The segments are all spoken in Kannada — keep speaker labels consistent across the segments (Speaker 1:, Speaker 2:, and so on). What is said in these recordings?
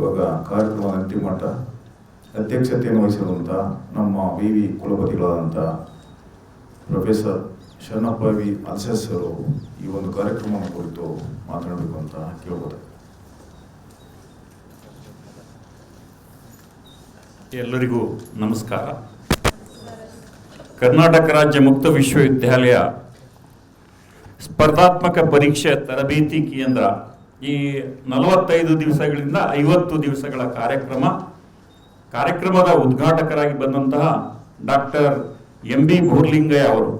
Speaker 1: ಇವಾಗ ಕಾರ್ಯಕ್ರಮ ಅಂತಿಮ ಮಟ್ಟ ಅಧ್ಯಕ್ಷತೆಯನ್ನು ವಹಿಸಿರುವಂಥ ನಮ್ಮ ವಿ ವಿ ಕುಲಪತಿಗಳಾದಂಥ ಪ್ರೊಫೆಸರ್ ಶರಣಪ್ಪ ವಿ ಅಲ್ಸೆಸ್ಸರು ಈ ಒಂದು ಕಾರ್ಯಕ್ರಮ ಕುರಿತು ಮಾತನಾಡಬೇಕು ಅಂತ ಕೇಳ್ಬೋದು.
Speaker 2: ಎಲ್ಲರಿಗೂ ನಮಸ್ಕಾರ. ಕರ್ನಾಟಕ ರಾಜ್ಯ ಮುಕ್ತ ವಿಶ್ವವಿದ್ಯಾಲಯ ಸ್ಪರ್ಧಾತ್ಮಕ ಪರೀಕ್ಷೆ ತರಬೇತಿ ಕೇಂದ್ರ ಈ ನಲವತ್ತೈದು ದಿವಸಗಳಿಂದ ಐವತ್ತು ದಿವಸಗಳ ಕಾರ್ಯಕ್ರಮ, ಕಾರ್ಯಕ್ರಮದ ಉದ್ಘಾಟಕರಾಗಿ ಬಂದಂತಹ ಡಾಕ್ಟರ್ ಎಂ ಬಿ ಭೂರ್ಲಿಂಗಯ್ಯ ಅವರು,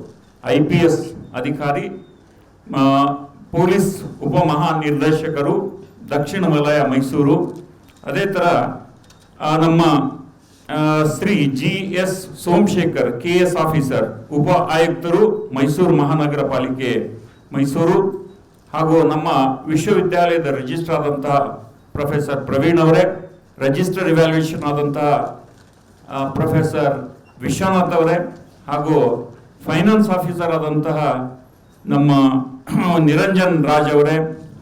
Speaker 2: ಐ ಪಿ ಎಸ್ ಅಧಿಕಾರಿ ಪೊಲೀಸ್ ಪೊಲೀಸ್ ಉಪಮಹಾನಿರ್ದೇಶಕರು, ದಕ್ಷಿಣ ವಲಯ ಮೈಸೂರು, ಅದೇ ಥರ ನಮ್ಮ Shri G S Somashekar, K S officer, ಉಪ ಆಯುಕ್ತರು ಮೈಸೂರು ಮಹಾನಗರ ಪಾಲಿಕೆ ಮೈಸೂರು. ಹಾಗೂ ನಮ್ಮ ವಿಶ್ವವಿದ್ಯಾಲಯದ ರಿಜಿಸ್ಟರ್ ಆದಂತಹ ಪ್ರೊಫೆಸರ್ ಪ್ರವೀಣ್ ಅವರೇ ರಿಜಿಸ್ಟರ್ ಇವ್ಯಾಲ್ಯೂಯೇಷನ್ ಆದಂತಹ ಪ್ರೊಫೆಸರ್ ವಿಶ್ವನಾಥ್ ಅವರೇ ಹಾಗೂ ಫೈನಾನ್ಸ್ ಆಫೀಸರ್ ಆದಂತಹ ನಮ್ಮ ನಿರಂಜನ್ ರಾಜ್ ಅವರೇ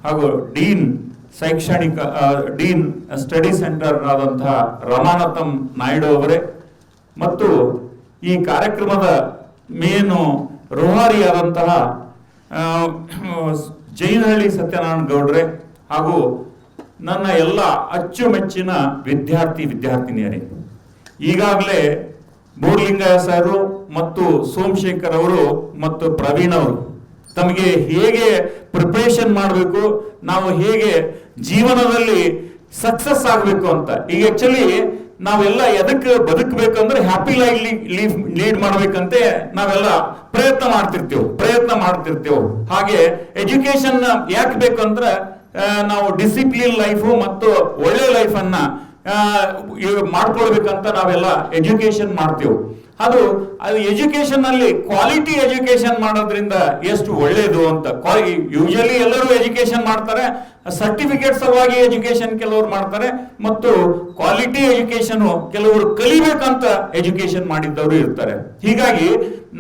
Speaker 2: ಹಾಗೂ ಡೀನ್ ಶೈಕ್ಷಣಿಕ ಡೀನ್ ಸ್ಟಡಿ ಸೆಂಟರ್ ಆದಂತಹ ರಮಾನಾಥಂ ನಾಯ್ಡು ಅವರೇ. ಮತ್ತು ಈ ಕಾರ್ಯಕ್ರಮದ ಮೇನು ರೋಹಾರಿಯಾದಂತಹ ಜೈನಹಳ್ಳಿ ಸತ್ಯನಾರಾಯಣ ಗೌಡ್ರೆ ಹಾಗೂ ನನ್ನ ಎಲ್ಲ ಅಚ್ಚುಮೆಚ್ಚಿನ ವಿದ್ಯಾರ್ಥಿ ವಿದ್ಯಾರ್ಥಿನಿಯರೇ. ಈಗಾಗಲೇ ಬೋರ್ಲಿಂಗಯ್ಯ ಸರ್ ಮತ್ತು ಸೋಮಶೇಖರ್ ಅವರು ಮತ್ತು ಪ್ರವೀಣ್ ಅವರು ತಮಗೆ ಹೇಗೆ ಪ್ರಿಪರೇಷನ್ ಮಾಡಬೇಕು, ನಾವು ಹೇಗೆ ಜೀವನದಲ್ಲಿ ಸಕ್ಸಸ್ ಆಗಬೇಕು ಅಂತ. ಈಗ ಆಕ್ಚುಲಿ ನಾವೆಲ್ಲ ಎದಕ್ಕೆ ಬದುಕಬೇಕಂದ್ರೆ ಹ್ಯಾಪಿ ಲೈಫ್ ಲೀಫ್ ಲೀಡ್ ಮಾಡ್ಬೇಕಂತೆ ನಾವೆಲ್ಲ ಪ್ರಯತ್ನ ಮಾಡ್ತಿರ್ತೇವೆ ಪ್ರಯತ್ನ ಮಾಡ್ತಿರ್ತೇವೆ. ಹಾಗೆ ಎಜುಕೇಶನ್ ಯಾಕೆ ಬೇಕಂದ್ರೆ ನಾವು ಡಿಸಿಪ್ಲಿನ್ ಲೈಫು ಮತ್ತು ಒಳ್ಳೆ ಲೈಫನ್ನ ಮಾಡ್ಕೊಳ್ಬೇಕಂತ ನಾವೆಲ್ಲ ಎಜುಕೇಶನ್ ಮಾಡ್ತೇವೆ. ಅದು ಅದು ಎಜುಕೇಶನ್ ಅಲ್ಲಿ ಕ್ವಾಲಿಟಿ ಎಜುಕೇಶನ್ ಮಾಡೋದ್ರಿಂದ ಎಷ್ಟು ಒಳ್ಳೇದು ಅಂತ. ಯೂಶಲಿ ಎಲ್ಲರೂ ಎಜುಕೇಶನ್ ಮಾಡ್ತಾರೆ ಸರ್ಟಿಫಿಕೇಟ್ ಸಲುವಾಗಿ ಎಜುಕೇಶನ್ ಕೆಲವರು ಮಾಡ್ತಾರೆ ಮತ್ತು ಕ್ವಾಲಿಟಿ ಎಜುಕೇಶನ್ ಕೆಲವರು ಕಲಿಬೇಕಂತ ಎಜುಕೇಶನ್ ಮಾಡಿದ್ದವರು ಇರ್ತಾರೆ. ಹೀಗಾಗಿ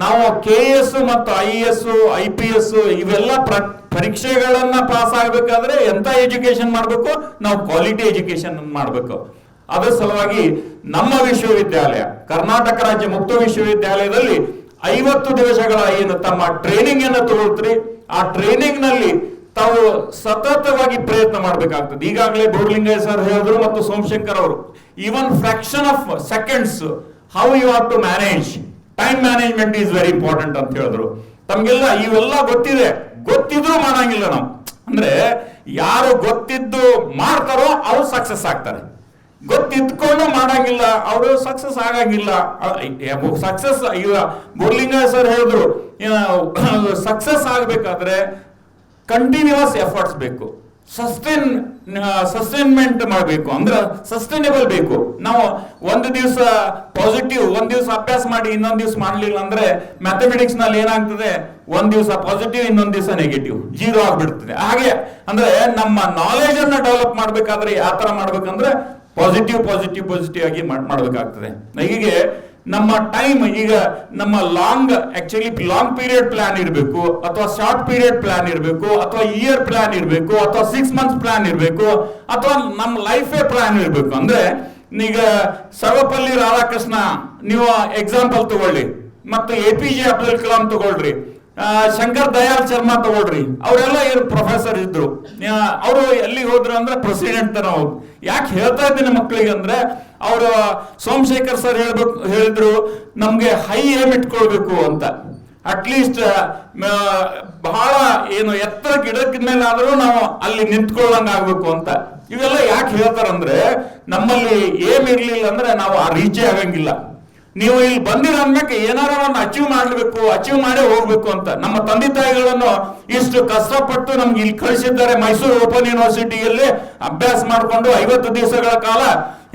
Speaker 2: ನಾವು ಕೆ ಎಸ್ ಮತ್ತು I S I P S ಇವೆಲ್ಲ ಪ್ರ, ಪರೀಕ್ಷೆಗಳನ್ನ ಪಾಸ್ ಆಗ್ಬೇಕಾದ್ರೆ ಎಂತ ಎಜುಕೇಶನ್ ಮಾಡಬೇಕು? ನಾವು ಕ್ವಾಲಿಟಿ ಎಜುಕೇಶನ್ ಮಾಡಬೇಕು. ಅದರ ಸಲುವಾಗಿ ನಮ್ಮ ವಿಶ್ವವಿದ್ಯಾಲಯ, ಕರ್ನಾಟಕ ರಾಜ್ಯ ಮುಕ್ತ ವಿಶ್ವವಿದ್ಯಾಲಯದಲ್ಲಿ ಐವತ್ತು ದಿವಸಗಳ ಏನು ತಮ್ಮ ಟ್ರೈನಿಂಗ್ ಅನ್ನು ತಗೊಳ್ತ್ರಿ? ಆ ಟ್ರೈನಿಂಗ್ನಲ್ಲಿ ತಾವು ಸತತವಾಗಿ ಪ್ರಯತ್ನ ಮಾಡಬೇಕಾಗ್ತದೆ. ಈಗಾಗಲೇ ಬೋರ್ಲಿಂಗಯ್ಯ ಸರ್ ಹೇಳಿದ್ರು ಮತ್ತು ಸೋಮಶಂಕರ್ ಅವರು even fraction of seconds how you have to manage time management is very important ಅಂತ ಹೇಳಿದ್ರು. ತಮ್ಗೆಲ್ಲ ಇವೆಲ್ಲ ಗೊತ್ತಿದೆ. ಗೊತ್ತಿದ್ರು ಮಾಡಂಗಿಲ್ಲ ನಾವು. ಅಂದ್ರೆ ಯಾರು ಗೊತ್ತಿದ್ದು ಮಾಡ್ತಾರೋ ಅವ್ರು ಸಕ್ಸಸ್ ಆಗ್ತಾರೆ. ಗೊತ್ತಿದ್ಕೊಂಡು ಮಾಡಂಗಿಲ್ಲ, ಅವರು ಸಕ್ಸಸ್ ಆಗಂಗಿಲ್ಲ. ಸಕ್ಸಸ್ ಈಗ ಬೋರ್ಲಿಂಗ ಸರ್ ಹೇಳಿದ್ರು ಸಕ್ಸಸ್ ಆಗ್ಬೇಕಾದ್ರೆ ಕಂಟಿನ್ಯೂಸ್ ಎಫರ್ಟ್ಸ್ ಬೇಕು. ಸಸ್ಟೈನ್ ಸಸ್ಟೈನ್ಮೆಂಟ್ ಮಾಡಬೇಕು. ಅಂದ್ರೆ ಸಸ್ಟೈನೇಬಲ್ ಬೇಕು. ನಾವು ಒಂದು ದಿವಸ ಪಾಸಿಟಿವ್ ಒಂದು ದಿವಸ ಅಭ್ಯಾಸ ಮಾಡಿ ಇನ್ನೊಂದು ದಿವಸ ಮಾಡಲಿಲ್ಲ ಅಂದ್ರೆ ಮ್ಯಾಥಮೆಟಿಕ್ಸ್ನಲ್ಲಿ ಏನಾಗ್ತದೆ? ಒಂದು ದಿವಸ ಪಾಸಿಟಿವ್ ಇನ್ನೊಂದು ದಿವಸ ನೆಗೆಟಿವ್ ಜೀರೋ ಆಗ್ಬಿಡ್ತದೆ. ಹಾಗೆ ಅಂದ್ರೆ ನಮ್ಮ ನಾಲೆಜ್ ಅನ್ನ ಡೆವಲಪ್ ಮಾಡ್ಬೇಕಾದ್ರೆ ಯಾವ ತರ ಮಾಡ್ಬೇಕಂದ್ರೆ ಪಾಸಿಟಿವ್ ಪಾಸಿಟಿವ್ ಪಾಸಿಟಿವ್ ಆಗಿ ಮಾಡ್- ಮಾಡ್ಬೇಕಾಗ್ತದೆ. ಹೀಗೆ ನಮ್ಮ ಟೈಮ್ ಈಗ ನಮ್ಮ long actually long period plan ಇರಬೇಕು, ಅಥವಾ ಶಾರ್ಟ್ ಪೀರಿಯಡ್ ಪ್ಲಾನ್ ಇರಬೇಕು, ಅಥವಾ ಇಯರ್ ಪ್ಲಾನ್ ಇರಬೇಕು, ಅಥವಾ ಸಿಕ್ಸ್ ಮಂತ್ಸ್ ಪ್ಲಾನ್ ಇರಬೇಕು, ಅಥವಾ ನಮ್ಮ ಲೈಫೇ ಪ್ಲಾನ್ ಇರಬೇಕು. ಅಂದ್ರೆ ಈಗ ಸರ್ವಪಲ್ಲಿ ರಾಧಾಕೃಷ್ಣ, ನೀವು ಎಕ್ಸಾಂಪಲ್ ತಗೊಳ್ಳಿ. ಮತ್ತು A P J Abdul Kalam ತಗೊಳ್ರಿ. ಶಂಕರ್ ದಯಾಲ್ ಶರ್ಮಾ ತಗೊಳ್ರಿ. ಅವರೆಲ್ಲ ಏನು ಪ್ರೊಫೆಸರ್ ಇದ್ರು. ಅವರು ಎಲ್ಲಿ ಹೋದ್ರು ಅಂದ್ರೆ ಪ್ರೆಸಿಡೆಂಟ್ ತರ ಹೋದ್ರು. ಯಾಕೆ ಹೇಳ್ತಾ ಇದ್ದೀನಿ ಮಕ್ಕಳಿಗೆ ಅಂದ್ರೆ ಅವರು ಸೋಮಶೇಖರ್ ಸರ್ ಹೇಳ್ಬೇಕು, ಹೇಳಿದ್ರು, ನಮ್ಗೆ ಹೈ ಏಮ್ ಇಟ್ಕೊಳ್ಬೇಕು ಅಂತ. ಅಟ್ಲೀಸ್ಟ್ ಬಹಳ ಏನು ಎತ್ತರ ಗಿಡದ ಮೇಲೆ ನಾವು ಅಲ್ಲಿ ನಿಂತ್ಕೊಳ್ಳಂಗ ಆಗ್ಬೇಕು ಅಂತ. ಇವೆಲ್ಲ ಯಾಕೆ ಹೇಳ್ತಾರಂದ್ರೆ, ನಮ್ಮಲ್ಲಿ ಏಮ್ ಇರ್ಲಿಲ್ಲ ಅಂದ್ರೆ ನಾವು ಆ ರೀಚೆ ಆಗಂಗಿಲ್ಲ. ನೀವು ಇಲ್ಲಿ ಬಂದಿರ ಅಂದ್ಮೇಲೆ ಏನಾರ ಒಂದು ಅಚೀವ್ ಮಾಡ್ಬೇಕು ಅಚೀವ್ ಮಾಡೇ ಹೋಗ್ಬೇಕು ಅಂತ. ನಮ್ಮ ತಂದೆ ತಾಯಿಗಳನ್ನು ಇಷ್ಟು ಕಷ್ಟಪಟ್ಟು ನಮ್ಗೆ ಇಲ್ಲಿ ಕಳಿಸಿದ್ದಾರೆ ಮೈಸೂರು ಓಪನ್ ಯೂನಿವರ್ಸಿಟಿಯಲ್ಲಿ. ಅಭ್ಯಾಸ ಮಾಡಿಕೊಂಡು ಐವತ್ತು ದಿವಸಗಳ ಕಾಲ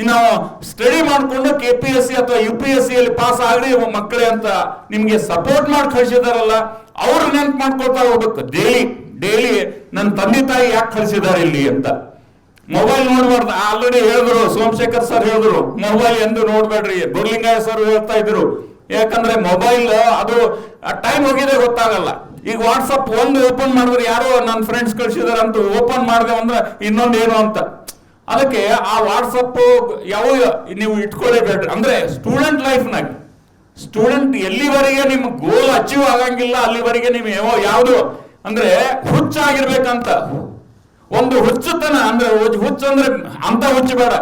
Speaker 2: ನಾವು ಸ್ಟಡಿ ಮಾಡಿಕೊಂಡು ಕೆ ಪಿ ಎಸ್ ಸಿ ಅಥವಾ ಯು ಪಿ ಎಸ್ ಸಿ ಅಲ್ಲಿ ಪಾಸ್ ಆಗಲಿ ಮಕ್ಕಳೇ ಅಂತ ನಿಮ್ಗೆ ಸಪೋರ್ಟ್ ಮಾಡಿ ಕಳಿಸಿದಾರಲ್ಲ, ಅವ್ರು ನೆನ್ಪು ಮಾಡ್ಕೊಳ್ತಾ ಹೋಗ್ಬೇಕು. ಡೈಲಿ ಡೈಲಿ ನನ್ನ ತಂದೆ ತಾಯಿ ಯಾಕೆ ಕಳಿಸಿದ್ದಾರೆ ಇಲ್ಲಿ ಅಂತ. ಮೊಬೈಲ್ ನೋಡ್ಬಾರ್ದು. ಆಲ್ರೆಡಿ ಹೇಳಿದ್ರು, ಸೋಮಶೇಖರ್ ಸರ್ ಹೇಳಿದ್ರು ಮೊಬೈಲ್ ಎಂದು ನೋಡ್ಬೇಡ್ರಿ. ಬೋರ್ಲಿಂಗಯ್ಯ ಸರ್ ಹೇಳ್ತಾ ಇದ್ರು. ಯಾಕಂದ್ರೆ ಮೊಬೈಲ್ ಅದು ಟೈಮ್ ಹೋಗಿದೆ ಗೊತ್ತಾಗಲ್ಲ. ಈಗ ವಾಟ್ಸಪ್ ಒಂದು ಓಪನ್ ಮಾಡಿದ್ರೆ ಯಾರೋ ನನ್ನ ಫ್ರೆಂಡ್ಸ್ ಕಳ್ಸಿದಾರೆ ಅಂತ ಓಪನ್ ಮಾಡಿದೆ ಅಂದ್ರೆ ಇನ್ನೊಂದು ಏನು ಅಂತ. ಅದಕ್ಕೆ ಆ ವಾಟ್ಸಪ್ ಯಾವ, ನೀವು ಇಟ್ಕೊಳ್ಳೇಬೇಡ್ರಿ ಅಂದ್ರೆ ಸ್ಟೂಡೆಂಟ್ ಲೈಫ್ನಾಗ ಸ್ಟೂಡೆಂಟ್ ಎಲ್ಲಿವರೆಗೆ ನಿಮ್ ಗೋಲ್ ಅಚೀವ್ ಆಗಂಗಿಲ್ಲ, ಅಲ್ಲಿವರೆಗೆ ನೀವು ಯಾವ, ಯಾವುದು. ಅಂದ್ರೆ ಹುಚ್ಚಾಗಿರ್ಬೇಕಂತ. ಒಂದು ಹುಚ್ಚುತನ ಅಂದ್ರೆ ಹುಚ್ಚು- ಅಂದ್ರೆ ಅಂತ ಹುಚ್ಚು ಬೇಡ.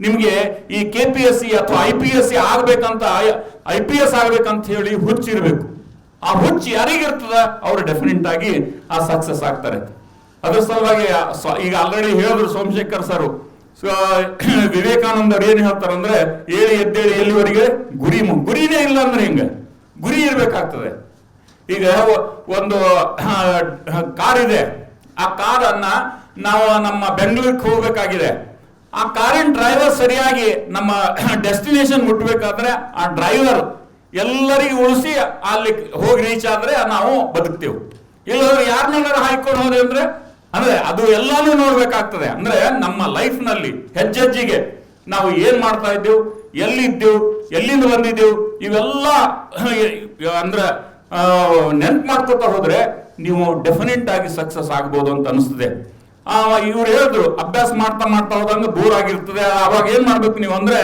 Speaker 2: ನಿಮ್ಗೆ ಈ ಕೆ ಪಿ ಎಸ್ ಸಿ ಅಥವಾ ಐ ಪಿ ಎಸ್ ಸಿ ಆಗ್ಬೇಕಂತ ಐ ಪಿ ಎಸ್ ಆಗ್ಬೇಕಂತ ಹೇಳಿ ಹುಚ್ಚಿರ್ಬೇಕು ಆ ಹುಚ್ಚು ಯಾರಿಗಿರ್ತದ ಅವರು ಡೆಫಿನೆಟ್ ಆಗಿ ಆ ಸಕ್ಸಸ್ ಆಗ್ತಾರೆ. ಅದ್ರ ಸಲುವಾಗಿ ಈಗ ಆಲ್ರೆಡಿ ಹೇಳಿದ್ರು ಸೋಮಶೇಖರ್ ಸರ್. ವಿವೇಕಾನಂದ ಅವ್ರು ಏನ್ ಹೇಳ್ತಾರಂದ್ರೆ ಏಳಿ ಎದ್ದೇಳಿ ಎಲ್ಲಿವರೆಗೆ? ಗುರಿ ಗುರಿನೇ ಇಲ್ಲ ಅಂದ್ರೆ ಹಿಂಗ? ಗುರಿ ಇರ್ಬೇಕಾಗ್ತದೆ. ಈಗ ಒಂದು ಕಾರ್ ಇದೆ. ಆ ಕಾರನ್ನ ನಾವು ನಮ್ಮ ಬೆಂಗಳೂರಿಗೆ ಹೋಗ್ಬೇಕಾಗಿದೆ. ಆ ಕಾರಿನ ಡ್ರೈವರ್ ಸರಿಯಾಗಿ ನಮ್ಮ ಡೆಸ್ಟಿನೇಷನ್ ಮುಟ್ಬೇಕಾದ್ರೆ ಆ ಡ್ರೈವರ್ ಎಲ್ಲರಿಗೂ ಉಳಿಸಿ ಅಲ್ಲಿ ಹೋಗಿ ರೀಚ್ ಆದ್ರೆ ನಾವು ಬದುಕ್ತೇವೆ. ಇಲ್ಲಾದ್ರೆ ಯಾರನ್ನಾರ ಹಾಯ್ಕೊಂಡು ಹೋದೆ ಅಂದ್ರೆ ಅಂದ್ರೆ ಅದು ಎಲ್ಲಾನು ನೋಡ್ಬೇಕಾಗ್ತದೆ. ಅಂದ್ರೆ ನಮ್ಮ ಲೈಫ್ನಲ್ಲಿ ಹೆಜ್ಜೆಜ್ಜಿಗೆ ನಾವು ಏನ್ ಮಾಡ್ತಾ ಇದ್ದೇವು? ಎಲ್ಲಿದ್ದೇವು? ಎಲ್ಲಿಂದ ಬಂದಿದ್ದೇವು? ಇವೆಲ್ಲ ಅಂದ್ರೆ ನೆನ್ಪು ಮಾಡ್ಕೊತಾ ಹೋದ್ರೆ ನೀವು ಡೆಫಿನೆಟ್ ಆಗಿ ಸಕ್ಸಸ್ ಆಗ್ಬೋದು ಅಂತ ಅನಿಸ್ತದೆ. ಇವ್ರು ಹೇಳಿದ್ರು, ಅಭ್ಯಾಸ ಮಾಡ್ತಾ ಮಾಡ್ತಾ ಹೋದಂಗೆ ದೂರ ಆಗಿರ್ತದೆ. ಅವಾಗ ಏನ್ ಮಾಡ್ಬೇಕು ನೀವು ಅಂದ್ರೆ,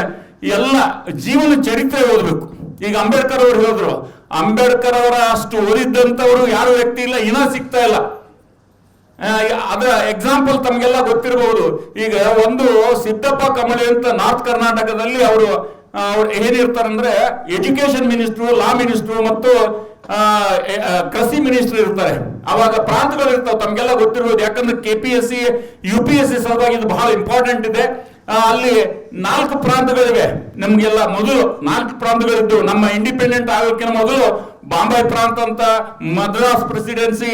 Speaker 2: ಎಲ್ಲ ಜೀವನ ಚರಿತ್ರೆ ಓದ್ಬೇಕು. ಈಗ ಅಂಬೇಡ್ಕರ್ ಅವರು ಹೇಳಿದ್ರು, ಅಂಬೇಡ್ಕರ್ ಅವರ ಅಷ್ಟು ಓದಿದ್ದಂಥವ್ರು ಯಾರು ವ್ಯಕ್ತಿ ಇಲ್ಲ, ಇನ್ನ ಸಿಗ್ತಾ ಇಲ್ಲ. ಅದರ ಎಕ್ಸಾಂಪಲ್ ತಮಗೆಲ್ಲ ಗೊತ್ತಿರಬಹುದು ಈಗ ಒಂದು ಸಿದ್ದಪ್ಪ ಕಮಳಿ ಅಂತ ನಾರ್ತ್ ಕರ್ನಾಟಕದಲ್ಲಿ ಅವರು ಅವ್ರು ಏನಿರ್ತಾರಂದ್ರೆ ಎಜುಕೇಶನ್ ಮಿನಿಸ್ಟ್ರು ಲಾ ಮಿನಿಸ್ಟ್ರು ಮತ್ತು ಕೃಷಿ ಮಿನಿಸ್ಟರ್ ಇರ್ತಾರೆ. ಅವಾಗ ಪ್ರಾಂತಗಳು ಇರ್ತಾವೆ, ತಮ್ಗೆಲ್ಲ ಗೊತ್ತಿರ್ಬೋದು. ಯಾಕಂದ್ರೆ K P S C U P S C ಸಲುವಾಗಿ ಇದು ಬಹಳ ಇಂಪಾರ್ಟೆಂಟ್ ಇದೆ. ಅಲ್ಲಿ ನಾಲ್ಕು ಪ್ರಾಂತಗಳಿವೆ ನಮ್ಗೆಲ್ಲ ಮೊದಲು ನಾಲ್ಕು ಪ್ರಾಂತಗಳಿದ್ದು ನಮ್ಮ ಇಂಡಿಪೆಂಡೆಂಟ್ ಆಗೋಕ್ಕಿಂತ ಮೊದಲು ಬಾಂಬೆ ಪ್ರಾಂತ ಅಂತ, ಮದ್ರಾಸ್ ಪ್ರೆಸಿಡೆನ್ಸಿ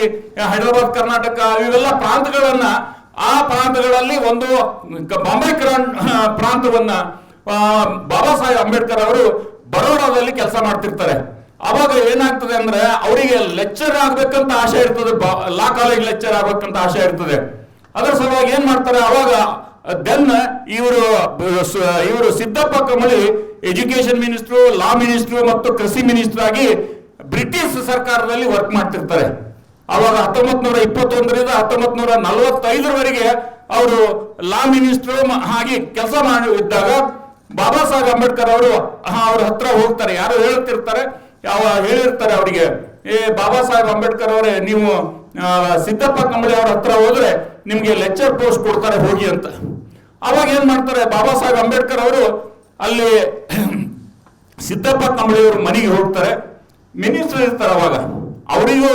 Speaker 2: ಹೈದರಾಬಾದ್ ಕರ್ನಾಟಕ, ಇವೆಲ್ಲ ಪ್ರಾಂತಗಳನ್ನ ಆ ಪ್ರಾಂತಗಳಲ್ಲಿ ಒಂದು ಬಾಂಬೆ ಪ್ರಾಂತವನ್ನ ಬಾಬಾ ಸಾಹೇಬ್ ಅಂಬೇಡ್ಕರ್ ಅವರು ಬರೋಡಾದಲ್ಲಿ ಕೆಲಸ ಮಾಡ್ತಿರ್ತಾರೆ. ಅವಾಗ ಏನಾಗ್ತದೆ ಅಂದ್ರೆ ಅವರಿಗೆ ಲೆಕ್ಚರ್ ಆಗ್ಬೇಕಂತ ಆಸೆ ಇರ್ತದೆ ಲಾ ಕಾಲೇಜ್ ಲೆಕ್ಚರ್ ಆಗ್ಬೇಕಂತ ಆಸೆ ಇರ್ತದೆ. ಅದರ ಸಲುವಾಗಿ ಏನ್ ಮಾಡ್ತಾರೆ, ಅವಾಗ ದೆನ್ ಇವರು ಇವರು Siddappa Kamali education minister law minister ಮತ್ತು ಕೃಷಿ ಮಿನಿಸ್ಟರ್ ಆಗಿ ಬ್ರಿಟಿಷ್ ಸರ್ಕಾರದಲ್ಲಿ ವರ್ಕ್ ಮಾಡ್ತಿರ್ತಾರೆ. ಅವಾಗ ಹತ್ತೊಂಬತ್ ನೂರ ಇಪ್ಪತ್ತೊಂದರಿಂದ ಹತ್ತೊಂಬತ್ ನೂರ ನಲವತ್ತೈದರವರೆಗೆ ಅವರು ಲಾ ಮಿನಿಸ್ಟ್ರು ಹಾಗೆ ಕೆಲಸ ಮಾಡಿ ಇದ್ದಾಗ ಬಾಬಾ ಸಾಹೇಬ್ ಅಂಬೇಡ್ಕರ್ ಅವರು ಅವ್ರ ಹತ್ರ ಹೋಗ್ತಾರೆ, ಯಾರು ಹೇಳ್ತಿರ್ತಾರೆ ಯಾವ ಹೇಳಿರ್ತಾರೆ ಅವರಿಗೆ, ಏ, ಬಾಬಾ ಸಾಹೇಬ್ ಅಂಬೇಡ್ಕರ್ ಅವರೇ, ನೀವು ಸಿದ್ದಪ್ಪ ಕಂಬಳಿ ಅವ್ರ ಹತ್ರ ಹೋದ್ರೆ ನಿಮ್ಗೆ ಲೆಕ್ಚರ್ ಪೋಸ್ಟ್ ಕೊಡ್ತಾರೆ, ಹೋಗಿ ಅಂತ. ಅವಾಗ ಏನ್ ಮಾಡ್ತಾರೆ, ಬಾಬಾ ಸಾಹೇಬ್ ಅಂಬೇಡ್ಕರ್ ಅವರು ಅಲ್ಲಿ ಸಿದ್ದಪ್ಪ ಕಂಬಳಿಯವ್ರ ಮನೆಗೆ ಹೋಗ್ತಾರೆ. ಮಿನಿಸ್ಟರ್ ಇರ್ತಾರೆ ಅವಾಗ. ಅವರಿಗೂ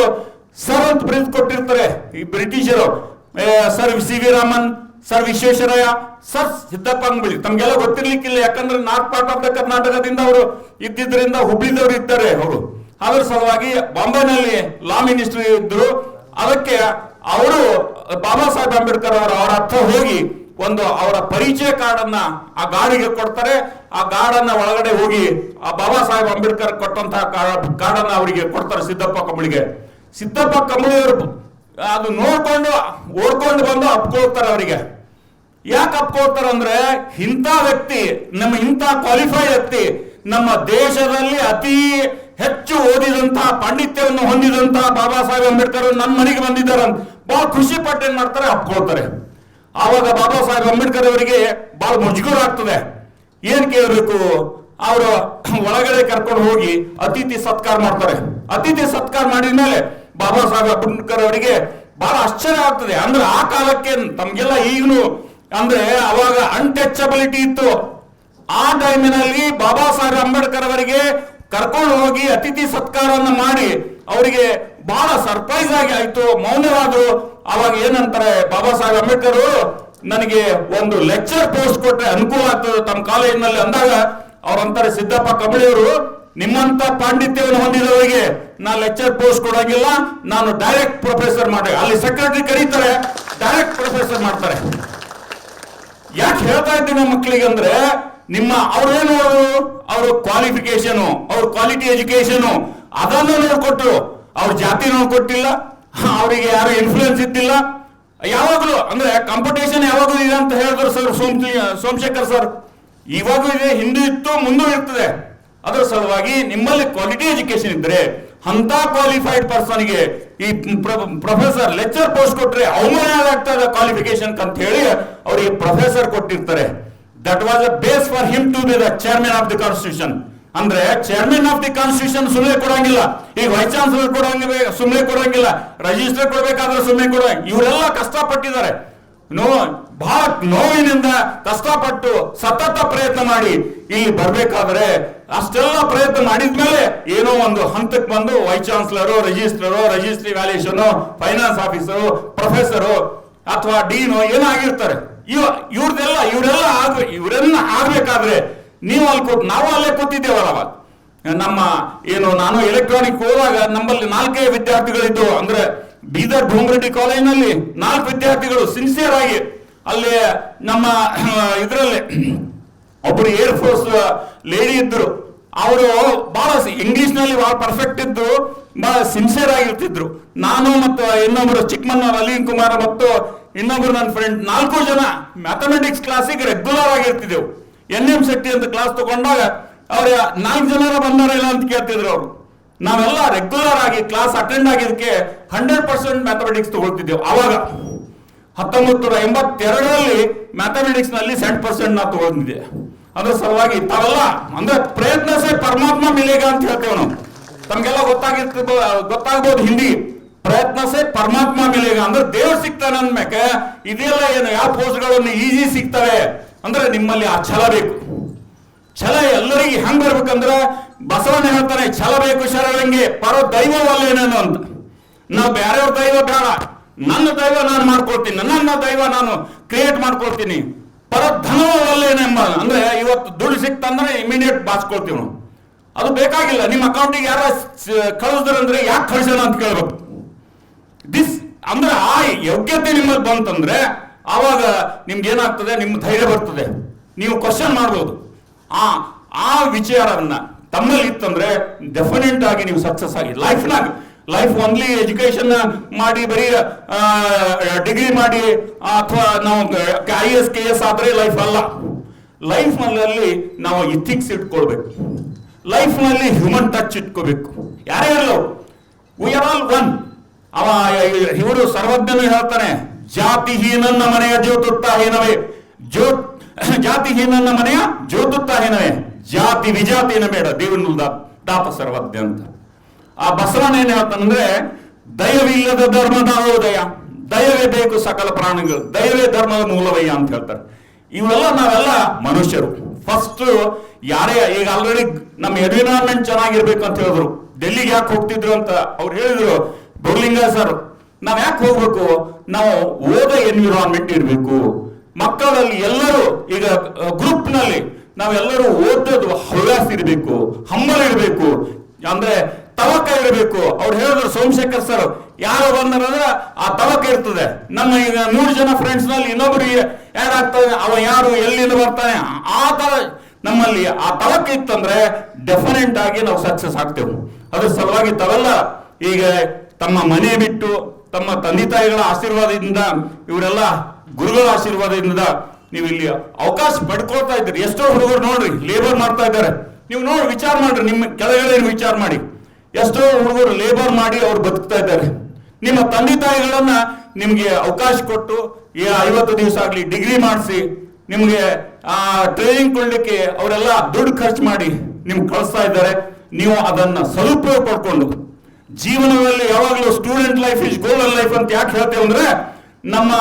Speaker 2: ಸರ್ ಅಂತ ಬ್ರಿಜ್ ಕೊಟ್ಟಿರ್ತಾರೆ, ಈ ಬ್ರಿಟಿಷರು. Sir C V Raman sir Visvesvaraya, sir Siddappa Angadi, ತಮ್ಗೆಲ್ಲ ಗೊತ್ತಿರ್ಲಿಕ್ಕಿಲ್ಲ, ಯಾಕಂದ್ರೆ ನಾರ್ತ್ ಪಾರ್ಟ್ ಆಫ್ ದ ಕರ್ನಾಟಕದಿಂದ ಅವರು ಇದ್ದಿದ್ದರಿಂದ ಹುಬ್ಳಿದವರು ಇದ್ದಾರೆ. ಅವರು ಅದರ ಸಲುವಾಗಿ ಬಾಂಬೆನಲ್ಲಿ ಲಾ ಮಿನಿಸ್ಟ್ರಿ ಇದ್ರು. ಅದಕ್ಕೆ ಅವರು ಬಾಬಾ ಸಾಹೇಬ್ ಅಂಬೇಡ್ಕರ್ ಅವರು ಅವರ ಹತ್ರ ಹೋಗಿ ಒಂದು ಅವರ ಪರಿಚಯ ಕಾರ್ಡ್ ಅನ್ನ ಆ ಗಾಡಿಗೆ ಕೊಡ್ತಾರೆ. ಆ ಗಾರ್ಡ್ ಅನ್ನ ಒಳಗಡೆ ಹೋಗಿ ಆ ಬಾಬಾ ಸಾಹೇಬ್ ಅಂಬೇಡ್ಕರ್ ಕೊಟ್ಟಂತಹ ಕಾರ್ಡ್ ಅನ್ನ ಅವರಿಗೆ ಕೊಡ್ತಾರೆ ಸಿದ್ದಪ್ಪ ಕಂಬಳಿಗೆ. ಸಿದ್ದಪ್ಪ ಕಂಬಳಿಯವರು ಅದು ನೋಡ್ಕೊಂಡು, ಓಡ್ಕೊಂಡು ಬಂದು ಅಪ್ಕೊಳ್ತಾರೆ ಅವರಿಗೆ. ಯಾಕೆ ಅಪ್ಕೋತಾರ ಅಂದ್ರೆ ಇಂಥ ವ್ಯಕ್ತಿ, ನಮ್ಮ ಇಂಥ ಕ್ವಾಲಿಫೈಡ್ ವ್ಯಕ್ತಿ, ನಮ್ಮ ದೇಶದಲ್ಲಿ ಅತಿ ಹೆಚ್ಚು ಓದಿದಂತಹ ಪಾಂಡಿತ್ಯವನ್ನು ಹೊಂದಿದಂತಹ ಬಾಬಾ ಸಾಹೇಬ್ ಅಂಬೇಡ್ಕರ್ ನನ್ನ ಮನೆಗೆ ಬಂದಿದ್ದಾರೆ ಅಂತ ಬಹಳ ಖುಷಿ ಪಟ್ಟು ಏನ್ ಮಾಡ್ತಾರೆ? ಅಪ್ಕೊಳ್ತಾರೆ ಆವಾಗ ಬಾಬಾ ಸಾಹೇಬ್ ಅಂಬೇಡ್ಕರ್ ಅವರಿಗೆ ಬಹಳ ಮುಜುಗರ ಆಗ್ತದೆ. ಏನ್ ಕೇಳಬೇಕು? ಅವರು ಒಳಗಡೆ ಕರ್ಕೊಂಡು ಹೋಗಿ ಅತಿಥಿ ಸತ್ಕಾರ ಮಾಡ್ತಾರೆ. ಅತಿಥಿ ಸತ್ಕಾರ ಮಾಡಿದ ಮೇಲೆ ಬಾಬಾ ಸಾಹೇಬ್ ಅಂಬೇಡ್ಕರ್ ಅವರಿಗೆ ಬಹಳ ಆಶ್ಚರ್ಯ ಆಗ್ತದೆ. ಅಂದ್ರೆ ಆ ಕಾಲಕ್ಕೆ ತಮ್ಗೆಲ್ಲ ಈಗಲೂ ಅಂದ್ರೆ ಅವಾಗ ಅನ್ಟಚಬಿಲಿಟಿ ಇತ್ತು. ಆ ಟೈಮಿನಲ್ಲಿ ಬಾಬಾ ಸಾಹೇಬ್ ಅಂಬೇಡ್ಕರ್ ಅವರಿಗೆ ಕರ್ಕೊಂಡು ಹೋಗಿ ಅತಿಥಿ ಸತ್ಕಾರವನ್ನು ಮಾಡಿ ಅವರಿಗೆ ಬಹಳ ಸರ್ಪ್ರೈಸ್ ಆಗಿ ಆಯ್ತು. ಮೌನವಾದ್ರು. ಅವಾಗ ಏನಂತಾರೆ ಬಾಬಾ ಸಾಹೇಬ್ ಅಂಬೇಡ್ಕರ್, ನನಗೆ ಒಂದು ಲೆಕ್ಚರ್ ಪೋಸ್ಟ್ ಕೊಟ್ರೆ ಅನುಕೂಲ ಆಗ್ತದೆ ತಮ್ಮ ಕಾಲೇಜಿನಲ್ಲಿ ಅಂದಾಗ ಅವ್ರಂತಾರೆ ಸಿದ್ದಪ್ಪ ಕಬಳಿಯವರು, ನಿಮ್ಮಂತ ಪಾಂಡಿತ್ಯವನ್ನು ಹೊಂದಿದವರಿಗೆ ನಾ ಲೆಕ್ಚರ್ ಪೋಸ್ಟ್ ಕೊಡೋಂಗಿಲ್ಲ. ನಾನು ಡೈರೆಕ್ಟ್ ಪ್ರೊಫೆಸರ್ ಮಾಡಿ ಅಲ್ಲಿ ಸೆಕ್ರೆಟರಿ ಕರೀತಾರೆ ಡೈರೆಕ್ಟ್ ಪ್ರೊಫೆಸರ್ ಮಾಡ್ತಾರೆ. ಯಾಕೆ ಹೇಳ್ತಾ ಇದ್ದೀನಿ ಮಕ್ಕಳಿಗೆ ಅಂದ್ರೆ, ನಿಮ್ಮ ಅವ್ರೇನು ಅವರು ಅವ್ರ ಕ್ವಾಲಿಫಿಕೇಶನ್ ಅವ್ರ ಕ್ವಾಲಿಟಿ ಎಜುಕೇಶನ್ ಅದನ್ನು ನೋಡ್ಕೊಟ್ರು ಅವ್ರ ಜಾತಿ ನೋಡ್ಕೊಟ್ಟಿಲ್ಲ ಅವರಿಗೆ ಯಾರು ಇನ್ಫ್ಲೂಯೆನ್ಸ್ ಇದ್ದಿಲ್ಲ. ಯಾವಾಗಲೂ, ಅಂದ್ರೆ ಕಾಂಪಿಟೇಷನ್ ಯಾವಾಗಲೂ ಇದೆ ಅಂತ ಹೇಳಿದ್ರು ಸರ್ ಸೋಮ್ ಸೋಮಶೇಖರ್ ಸರ್. ಇವಾಗೂ ಇದೆ, ಹಿಂದೂ ಇತ್ತು, ಮುಂದೂ ಇರ್ತದೆ. ಅದರ ಸಲುವಾಗಿ ನಿಮ್ಮಲ್ಲಿ ಕ್ವಾಲಿಟಿ ಎಜುಕೇಶನ್ ಇದ್ರೆ ಅಂತ ಕ್ವಾಲಿಫೈಡ್ ಪರ್ಸನ್ಗೆ ಈ ಪ್ರೊಫೆಸರ್ ಲೆಕ್ಚರ್ ಪೋಸ್ಟ್ ಕೊಟ್ರೆ ಅವಮಾನ ಆಗ್ತದ ಕ್ವಾಲಿಫಿಕೇಶನ್ ಅಂತ ಹೇಳಿ ಅವರಿಗೆ ಪ್ರೊಫೆಸರ್ ಕೊಟ್ಟಿರ್ತಾರೆ. That was a base for him to be the chairman of the constitution ಅಂದ್ರೆ ಚೇರ್ಮನ್ ಆಫ್ ದಿ ಕಾನ್ಸ್ಟಿಟ್ಯೂಷನ್ ಸುಮ್ಮನೆ ಕೊಡಂಗಿಲ್ಲ. ಈಗ ವೈಸ್ ಚಾನ್ಸಲರ್ ಕೊಡಂಗಿಲ್ಲ ಸುಮ್ಮನೆ ಕೊಡಂಗಿಲ್ಲ. ರಿಜಿಸ್ಟರ್ ಕೊಡಬೇಕಾದ್ರೆ ಸುಮ್ಮನೆ ಕೊಡ. ಇವರೆಲ್ಲ ಕಷ್ಟಪಟ್ಟಿದ್ದಾರೆ. ನೋ ಬಹಳ ನೋವಿನಿಂದ ಕಷ್ಟಪಟ್ಟು ಸತತ ಪ್ರಯತ್ನ ಮಾಡಿ ಇಲ್ಲಿ ಬರ್ಬೇಕಾದ್ರೆ ಅಷ್ಟೆಲ್ಲ ಪ್ರಯತ್ನ ಮಾಡಿದ್ಮೇಲೆ ಏನೋ ಒಂದು ಹಂತಕ್ಕೆ ಬಂದು vice chancellor, registrar, registry valuation, finance officer, professor ಅಥವಾ ಡೀನು ಏನೋ ಆಗಿರ್ತಾರೆ ಇವ, ಇವ್ರದೆಲ್ಲ, ಇವರೆಲ್ಲ ಆಗ, ಇವರೆಲ್ಲ ಆಗ್ಬೇಕಾದ್ರೆ ನೀವು ಅಲ್ಲಿ ಕೂತ್, ನಾವು ಅಲ್ಲೇ ಕೂತಿದ್ದೇವಲ್ಲ ಅವಾಗ. ನಮ್ಮ ಏನು, ನಾನು ಎಲೆಕ್ಟ್ರಾನಿಕ್ ಹೋದಾಗ ನಮ್ಮಲ್ಲಿ ನಾಲ್ಕೇ ವಿದ್ಯಾರ್ಥಿಗಳಿದ್ದು, ಅಂದ್ರೆ ಬೀದರ್ ಭೂಮರೆಡ್ಡಿ ಕಾಲೇಜಿನಲ್ಲಿ ನಾಲ್ಕು ವಿದ್ಯಾರ್ಥಿಗಳು ಸಿನ್ಸಿಯರ್ ಆಗಿ ಅಲ್ಲಿ ನಮ್ಮ, ಇದರಲ್ಲಿ ಒಬ್ಬರು ಏರ್ ಫೋರ್ಸ್ ಲೇಡಿ ಇದ್ರು ಅವರು ಬಹಳ ಇಂಗ್ಲಿಷ್ನಲ್ಲಿ ಬಹಳ ಪರ್ಫೆಕ್ಟ್ ಇದ್ದು, ಬಹಳ ಸಿನ್ಸಿಯರ್ ಆಗಿರ್ತಿದ್ರು. ನಾನು ಮತ್ತು ಇನ್ನೊಬ್ಬರು ಚಿಕ್ಕಮನ್ನ ಅಲೀನ್ ಕುಮಾರ್ ಮತ್ತು ಇನ್ನೊಬ್ರು ನನ್ನ ಫ್ರೆಂಡ್ ನಾಲ್ಕು ಜನ ಮ್ಯಾಥಮೆಟಿಕ್ಸ್ ಕ್ಲಾಸಿಗೆ ರೆಗ್ಯುಲರ್ ಆಗಿರ್ತಿದ್ದೆವು. ಎನ್ ಎಂ ಶೆಟ್ಟಿ ಅಂತ ಕ್ಲಾಸ್ ತಗೊಂಡಾಗ ಅವ್ರ ನಾಲ್ಕು ಜನರ ಬಂದಾರ ಇಲ್ಲ ಅಂತ ಕೇಳ್ತಿದ್ರು ಅವರು. ನಾವೆಲ್ಲ ರೆಗ್ಯುಲರ್ ಆಗಿ ಕ್ಲಾಸ್ ಅಟೆಂಡ್ ಆಗಿದ್ದಕ್ಕೆ ಹಂಡ್ರೆಡ್ ಪರ್ಸೆಂಟ್ ಮ್ಯಾಥಮೆಟಿಕ್ಸ್ ತಗೊಳ್ತಿದ್ದೆವು. ಅವಾಗ ಹತ್ತೊಂಬತ್ತು ನೂರ ಎಂಬತ್ತೆರಡರಲ್ಲಿ ಮ್ಯಾಥಮೆಟಿಕ್ಸ್ನಲ್ಲಿ ಸೆಂಟ್ ಪರ್ಸೆಂಟ್ ನಾ ತಗೊಂಡಿದ್ದೆ ಅದ್ರ ಸಲುವಾಗಿ ತಾವೆಲ್ಲ, ಅಂದ್ರೆ ಪ್ರಯತ್ನ ಸೇ ಪರಮಾತ್ಮ ಮಿಲೇಗ ಅಂತ ಹೇಳ್ತೇವೆ ನಾವು. ತಮ್ಗೆಲ್ಲ ಗೊತ್ತಾಗಿರ್ತ ಗೊತ್ತಾಗ್ಬೋದು ಹಿಂದಿ. ಪ್ರಯತ್ನ ಸೇ ಪರಮಾತ್ಮ ಮಿಲೇಗ, ಅಂದ್ರೆ ದೇವ್ರು ಸಿಗ್ತಾನೆ ಅಂದ್ಮೇಕೆ, ಇದೆಲ್ಲ ಏನು ಯಾವ ಪೋಸ್ಟ್ಗಳನ್ನು ಈಜಿ ಸಿಗ್ತವೆ, ಅಂದ್ರೆ ನಿಮ್ಮಲ್ಲಿ ಆ ಛಲ ಬೇಕು. ಛಲ ಎಲ್ಲರಿಗೆ ಹೆಂಗ್ ಬರ್ಬೇಕಂದ್ರ ಬಸವಣ್ಣ ಹೇಳ್ತಾನೆ, ಛಲ ಬೇಕು ಶರಣಂಗೆ ಪರ ದೈವವಲ್ಲೇನೇನು ಅಂತ. ನಾವು ಬೇರೆಯವ್ರ ದೈವ ಬೇಡ. ನನ್ನ ದೈವ ನಾನು ಮಾಡ್ಕೊಳ್ತೀನಿ, ನನ್ನ ದೈವ ನಾನು ಕ್ರಿಯೇಟ್ ಮಾಡ್ಕೊಳ್ತೀನಿ. ಪರ ಧನವಲ್ಲೇನೆಂಬ ಅಂದ್ರೆ ಇವತ್ತು ದುಡ್ಡು ಸಿಕ್ತಂದ್ರೆ ಇಮಿಡಿಯೇಟ್ ಬಾಸ್ಕೊಳ್ತೀವಿ ನಾವು. ಅದು ಬೇಕಾಗಿಲ್ಲ, ನಿಮ್ಮ ಅಕೌಂಟಿಗೆ ಯಾರ ಕಳಿಸಿದ್ರಂದ್ರೆ ಯಾಕೆ ಕಳಿಸೋಣ ಅಂತ ಕೇಳ್ಬೇಕು. ದಿಸ್ ಅಂದ್ರೆ ಆ ಯೋಗ್ಯತೆ ನಿಮ್ಮದು ಬಂತಂದ್ರೆ, ಆವಾಗ ನಿಮ್ಗೆ ಏನಾಗ್ತದೆ ನಿಮ್ಮ ಧೈರ್ಯ ಬರ್ತದೆ. ನೀವು ಕ್ವಶನ್ ಮಾಡ್ಬೋದು. ಆ ಆ ವಿಚಾರವನ್ನ ತಮ್ಮಲ್ಲಿ ಇತ್ತಂದ್ರೆ ಡೆಫಿನೆಂಟ್ ಆಗಿ ನೀವು ಸಕ್ಸಸ್ ಆಗಿ ಲೈಫ್ನಾಗ ಲೈಫ್ ಓನ್ಲಿ ಎಜುಕೇಶನ್ ಮಾಡಿ ಬರೀ ಡಿಗ್ರಿ ಮಾಡಿ ಅಥವಾ ನಾವು ಐ ಎಸ್ ಕೆ ಎಸ್ ಆದ್ರೆ ಲೈಫ್ ಅಲ್ಲ. ಲೈಫ್ನಲ್ಲಿ ನಾವು ಇಥಿಕ್ಸ್ ಇಟ್ಕೊಳ್ಬೇಕು. ಲೈಫ್ನಲ್ಲಿ ಹ್ಯೂಮನ್ ಟಚ್ ಇಟ್ಕೋಬೇಕು. ಯಾರೇ ಇರಲ್ಲ ವಿ ಆಲ್ ಒನ್ ಅವ, ಇವರು ಸರ್ವಜ್ಞನು ಹೇಳ್ತಾನೆ, ಜಾತಿಹೀನನ್ನ ಮನೆಯ ಜ್ಯೋತುತ್ತಾಹೀನವೇ ಜ್ಯೋ ಜಾತಿಹೀನನ್ನ ಮನೆಯ ಜ್ಯೋತುತ್ತಾಹೀನವೇ ಜಾತಿ ವಿಜಾತಿನ ಬೇಡ. ದೇವನುಲ್ದ ತಾಪ ಸರ್ವಜ್ಞ ಅಂತ. ಆ ಬಸವನ ಏನ್ ಹೇಳ್ತಂದ್ರೆ ದಯವಿಲ್ಲದ ಧರ್ಮದ ಹೋದಯ ದಯವೇ ಬೇಕು ಸಕಲ ಪ್ರಾಣಿಗಳು. ದಯವೇ ಧರ್ಮದ ಮೂಲವಯ್ಯ ಅಂತ ಹೇಳ್ತಾರೆ. ಇವೆಲ್ಲ ನಾವೆಲ್ಲ ಮನುಷ್ಯರು. ಫಸ್ಟ್ ಯಾರೇ, ಈಗ ಆಲ್ರೆಡಿ ನಮ್ಮ ಎನ್ವಿರಾನ್ಮೆಂಟ್ ಚೆನ್ನಾಗಿರ್ಬೇಕು ಅಂತ ಹೇಳಿದ್ರು. ಡೆಲ್ಲಿಗೆ ಯಾಕೆ ಹೋಗ್ತಿದ್ರು ಅಂತ ಅವ್ರು ಹೇಳಿದ್ರು. ಬೋರ್ಲಿಂಗ ಸರ್ ನಾವ್ ಯಾಕೆ ಹೋಗ್ಬೇಕು? ನಾವು ಓದ ಎನ್ವಿರಾನ್ಮೆಂಟ್ ಇರಬೇಕು. ಮಕ್ಕಳಲ್ಲಿ ಎಲ್ಲರೂ ಈಗ ಗ್ರೂಪ್ನಲ್ಲಿ ನಾವೆಲ್ಲರೂ ಓದೋದು ಹವ್ಯಾಸ ಇರಬೇಕು ಹಂಬಲ ಇರಬೇಕು ಅಂದ್ರೆ ತವಕ ಇರಬೇಕು. ಅವ್ರು ಹೇಳಿದ್ರು ಸೋಮಶೇಖರ್ ಸರ್, ಯಾರು ಬಂದ್ರೆ ಆ ತವಕ ಇರ್ತದೆ. ನಮ್ಮ ಈಗ ನೂರು ಜನ ಫ್ರೆಂಡ್ಸ್ನಲ್ಲಿ ಇನ್ನೊಬ್ರು ಯಾಡ್ ಆಗ್ತದೆ ಅವ ಯಾರು, ಎಲ್ಲಿಂದ ಬರ್ತಾನೆ? ಆ ತರ ನಮ್ಮಲ್ಲಿ ಆ ತವಕ ಇತ್ತಂದ್ರೆ ಡೆಫಿನೆಂಟ್ ಆಗಿ ನಾವು ಸಕ್ಸಸ್ ಆಗ್ತೇವೆ. ಅದ್ರ ಸಲುವಾಗಿ ತಾವೆಲ್ಲ ಈಗ ತಮ್ಮ ಮನೆ ಬಿಟ್ಟು, ತಮ್ಮ ತಂದೆ ತಾಯಿಗಳ ಆಶೀರ್ವಾದದಿಂದ ಇವರೆಲ್ಲ ಗುರುಗಳ ಆಶೀರ್ವಾದದಿಂದ ನೀವು ಇಲ್ಲಿ ಅವಕಾಶ ಪಡ್ಕೊಳ್ತಾ ಇದ್ದೀರಿ. ಎಷ್ಟೋ ಹುಡುಗರು ನೋಡ್ರಿ ಲೇಬರ್ ಮಾಡ್ತಾ ಇದ್ದಾರೆ. ನೀವು ನೋಡಿ, ವಿಚಾರ ಮಾಡ್ರಿ, ನಿಮ್ಮ ಕೆಳಗಡೆ ವಿಚಾರ ಮಾಡಿ. ಎಷ್ಟೋ ಹುಡುಗರು ಲೇಬರ್ ಮಾಡಿ ಅವ್ರು ಬದುಕ್ತಾ ಇದ್ದಾರೆ. ನಿಮ್ಮ ತಂದೆ ತಾಯಿಗಳನ್ನ ನಿಮ್ಗೆ ಅವಕಾಶ ಕೊಟ್ಟು, ಈ ಐವತ್ತು ದಿವಸ ಆಗ್ಲಿ ಡಿಗ್ರಿ ಮಾಡಿಸಿ, ನಿಮ್ಗೆ, ಆ ಟ್ರೈನಿಂಗ್ ಕೊಡ್ಲಿಕ್ಕೆ ಅವರೆಲ್ಲ ದುಡ್ಡು ಖರ್ಚು ಮಾಡಿ ನಿಮ್ಗೆ ಕಳಿಸ್ತಾ ಇದ್ದಾರೆ. ನೀವು ಅದನ್ನ ಸದುಪಯೋಗ ಪಡ್ಕೊಂಡು, ಜೀವನದಲ್ಲಿ ಯಾವಾಗಲೂ student life is golden life ಅಂತ ಯಾಕೆ ಹೇಳ್ತೇವೆ ಅಂದ್ರೆ ನಮ್ಮ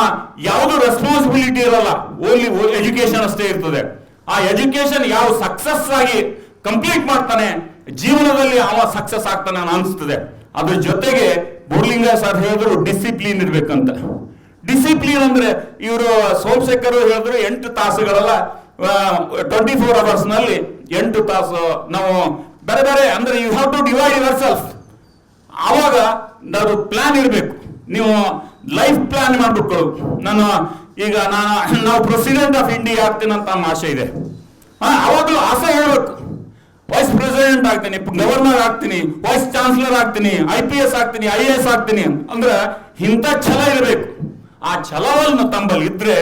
Speaker 2: ಯಾವುದು ರೆಸ್ಪಾನ್ಸಿಬಿಲಿಟಿ ಇರಲ್ಲ, ಓನ್ಲಿ ಎಜುಕೇಶನ್ ಅಷ್ಟೇ ಇರ್ತದೆ. ಆ ಎಜುಕೇಶನ್ ಯಾವ ಸಕ್ಸಸ್ ಆಗಿ ಕಂಪ್ಲೀಟ್ ಮಾಡ್ತಾನೆ, ಜೀವನದಲ್ಲಿ ಅವ ಸಕ್ಸಸ್ ಆಗ್ತಾನೆ ಅನಿಸ್ತದೆ. ಅದ್ರ ಜೊತೆಗೆ ಬೋರ್ಲಿಂಗ ಸರ್ ಹೇಳಿದ್ರು ಡಿಸಿಪ್ಲಿನ್ ಇರ್ಬೇಕಂತ. ಡಿಸಿಪ್ಲಿನ್ ಅಂದ್ರೆ ಇವರು ಸೋಮಶೇಖರ್ ಹೇಳಿದ್ರು ಎಂಟು ತಾಸುಗಳೆಲ್ಲ ಟ್ವೆಂಟಿ ಫೋರ್ ಅವರ್ಸ್ನಲ್ಲಿ ಎಂಟು ತಾಸು ನಾವು ಬೇರೆ ಬೇರೆ ಅಂದ್ರೆ you have to divide your self ಆವಾಗ ನಾವು ಪ್ಲಾನ್ ಇರಬೇಕು. ನೀವು ಲೈಫ್ ಪ್ಲಾನ್ ಮಾಡ್ಬಿಟ್ಕೊಳ್ಳು ನಾನು ಈಗ ನಾನು, ನಾವು ಪ್ರೆಸಿಡೆಂಟ್ ಆಫ್ ಇಂಡಿಯಾ ಆಗ್ತೀನಿ ಅಂತ ನಮ್ಮ ಆಸೆ ಇದೆ. ಅವಾಗಲೂ ಆಸೆ ಹೇಳ್ಬೇಕು. ವೈಸ್ ಪ್ರೆಸಿಡೆಂಟ್ ಆಗ್ತೀನಿ ಗವರ್ನರ್ ಆಗ್ತೀನಿ ವೈಸ್ ಚಾನ್ಸಲರ್ ಆಗ್ತೀನಿ ಐ ಪಿ ಎಸ್ ಆಗ್ತೀನಿ ಐ ಎ ಎಸ್ ಆಗ್ತೀನಿ. ಅಂದ್ರೆ ಇಂಥ ಛಲ ಇರಬೇಕು. ಆ ಛಲವನ್ನು ತಮ್ಮಲ್ಲಿ ಇದ್ರೆ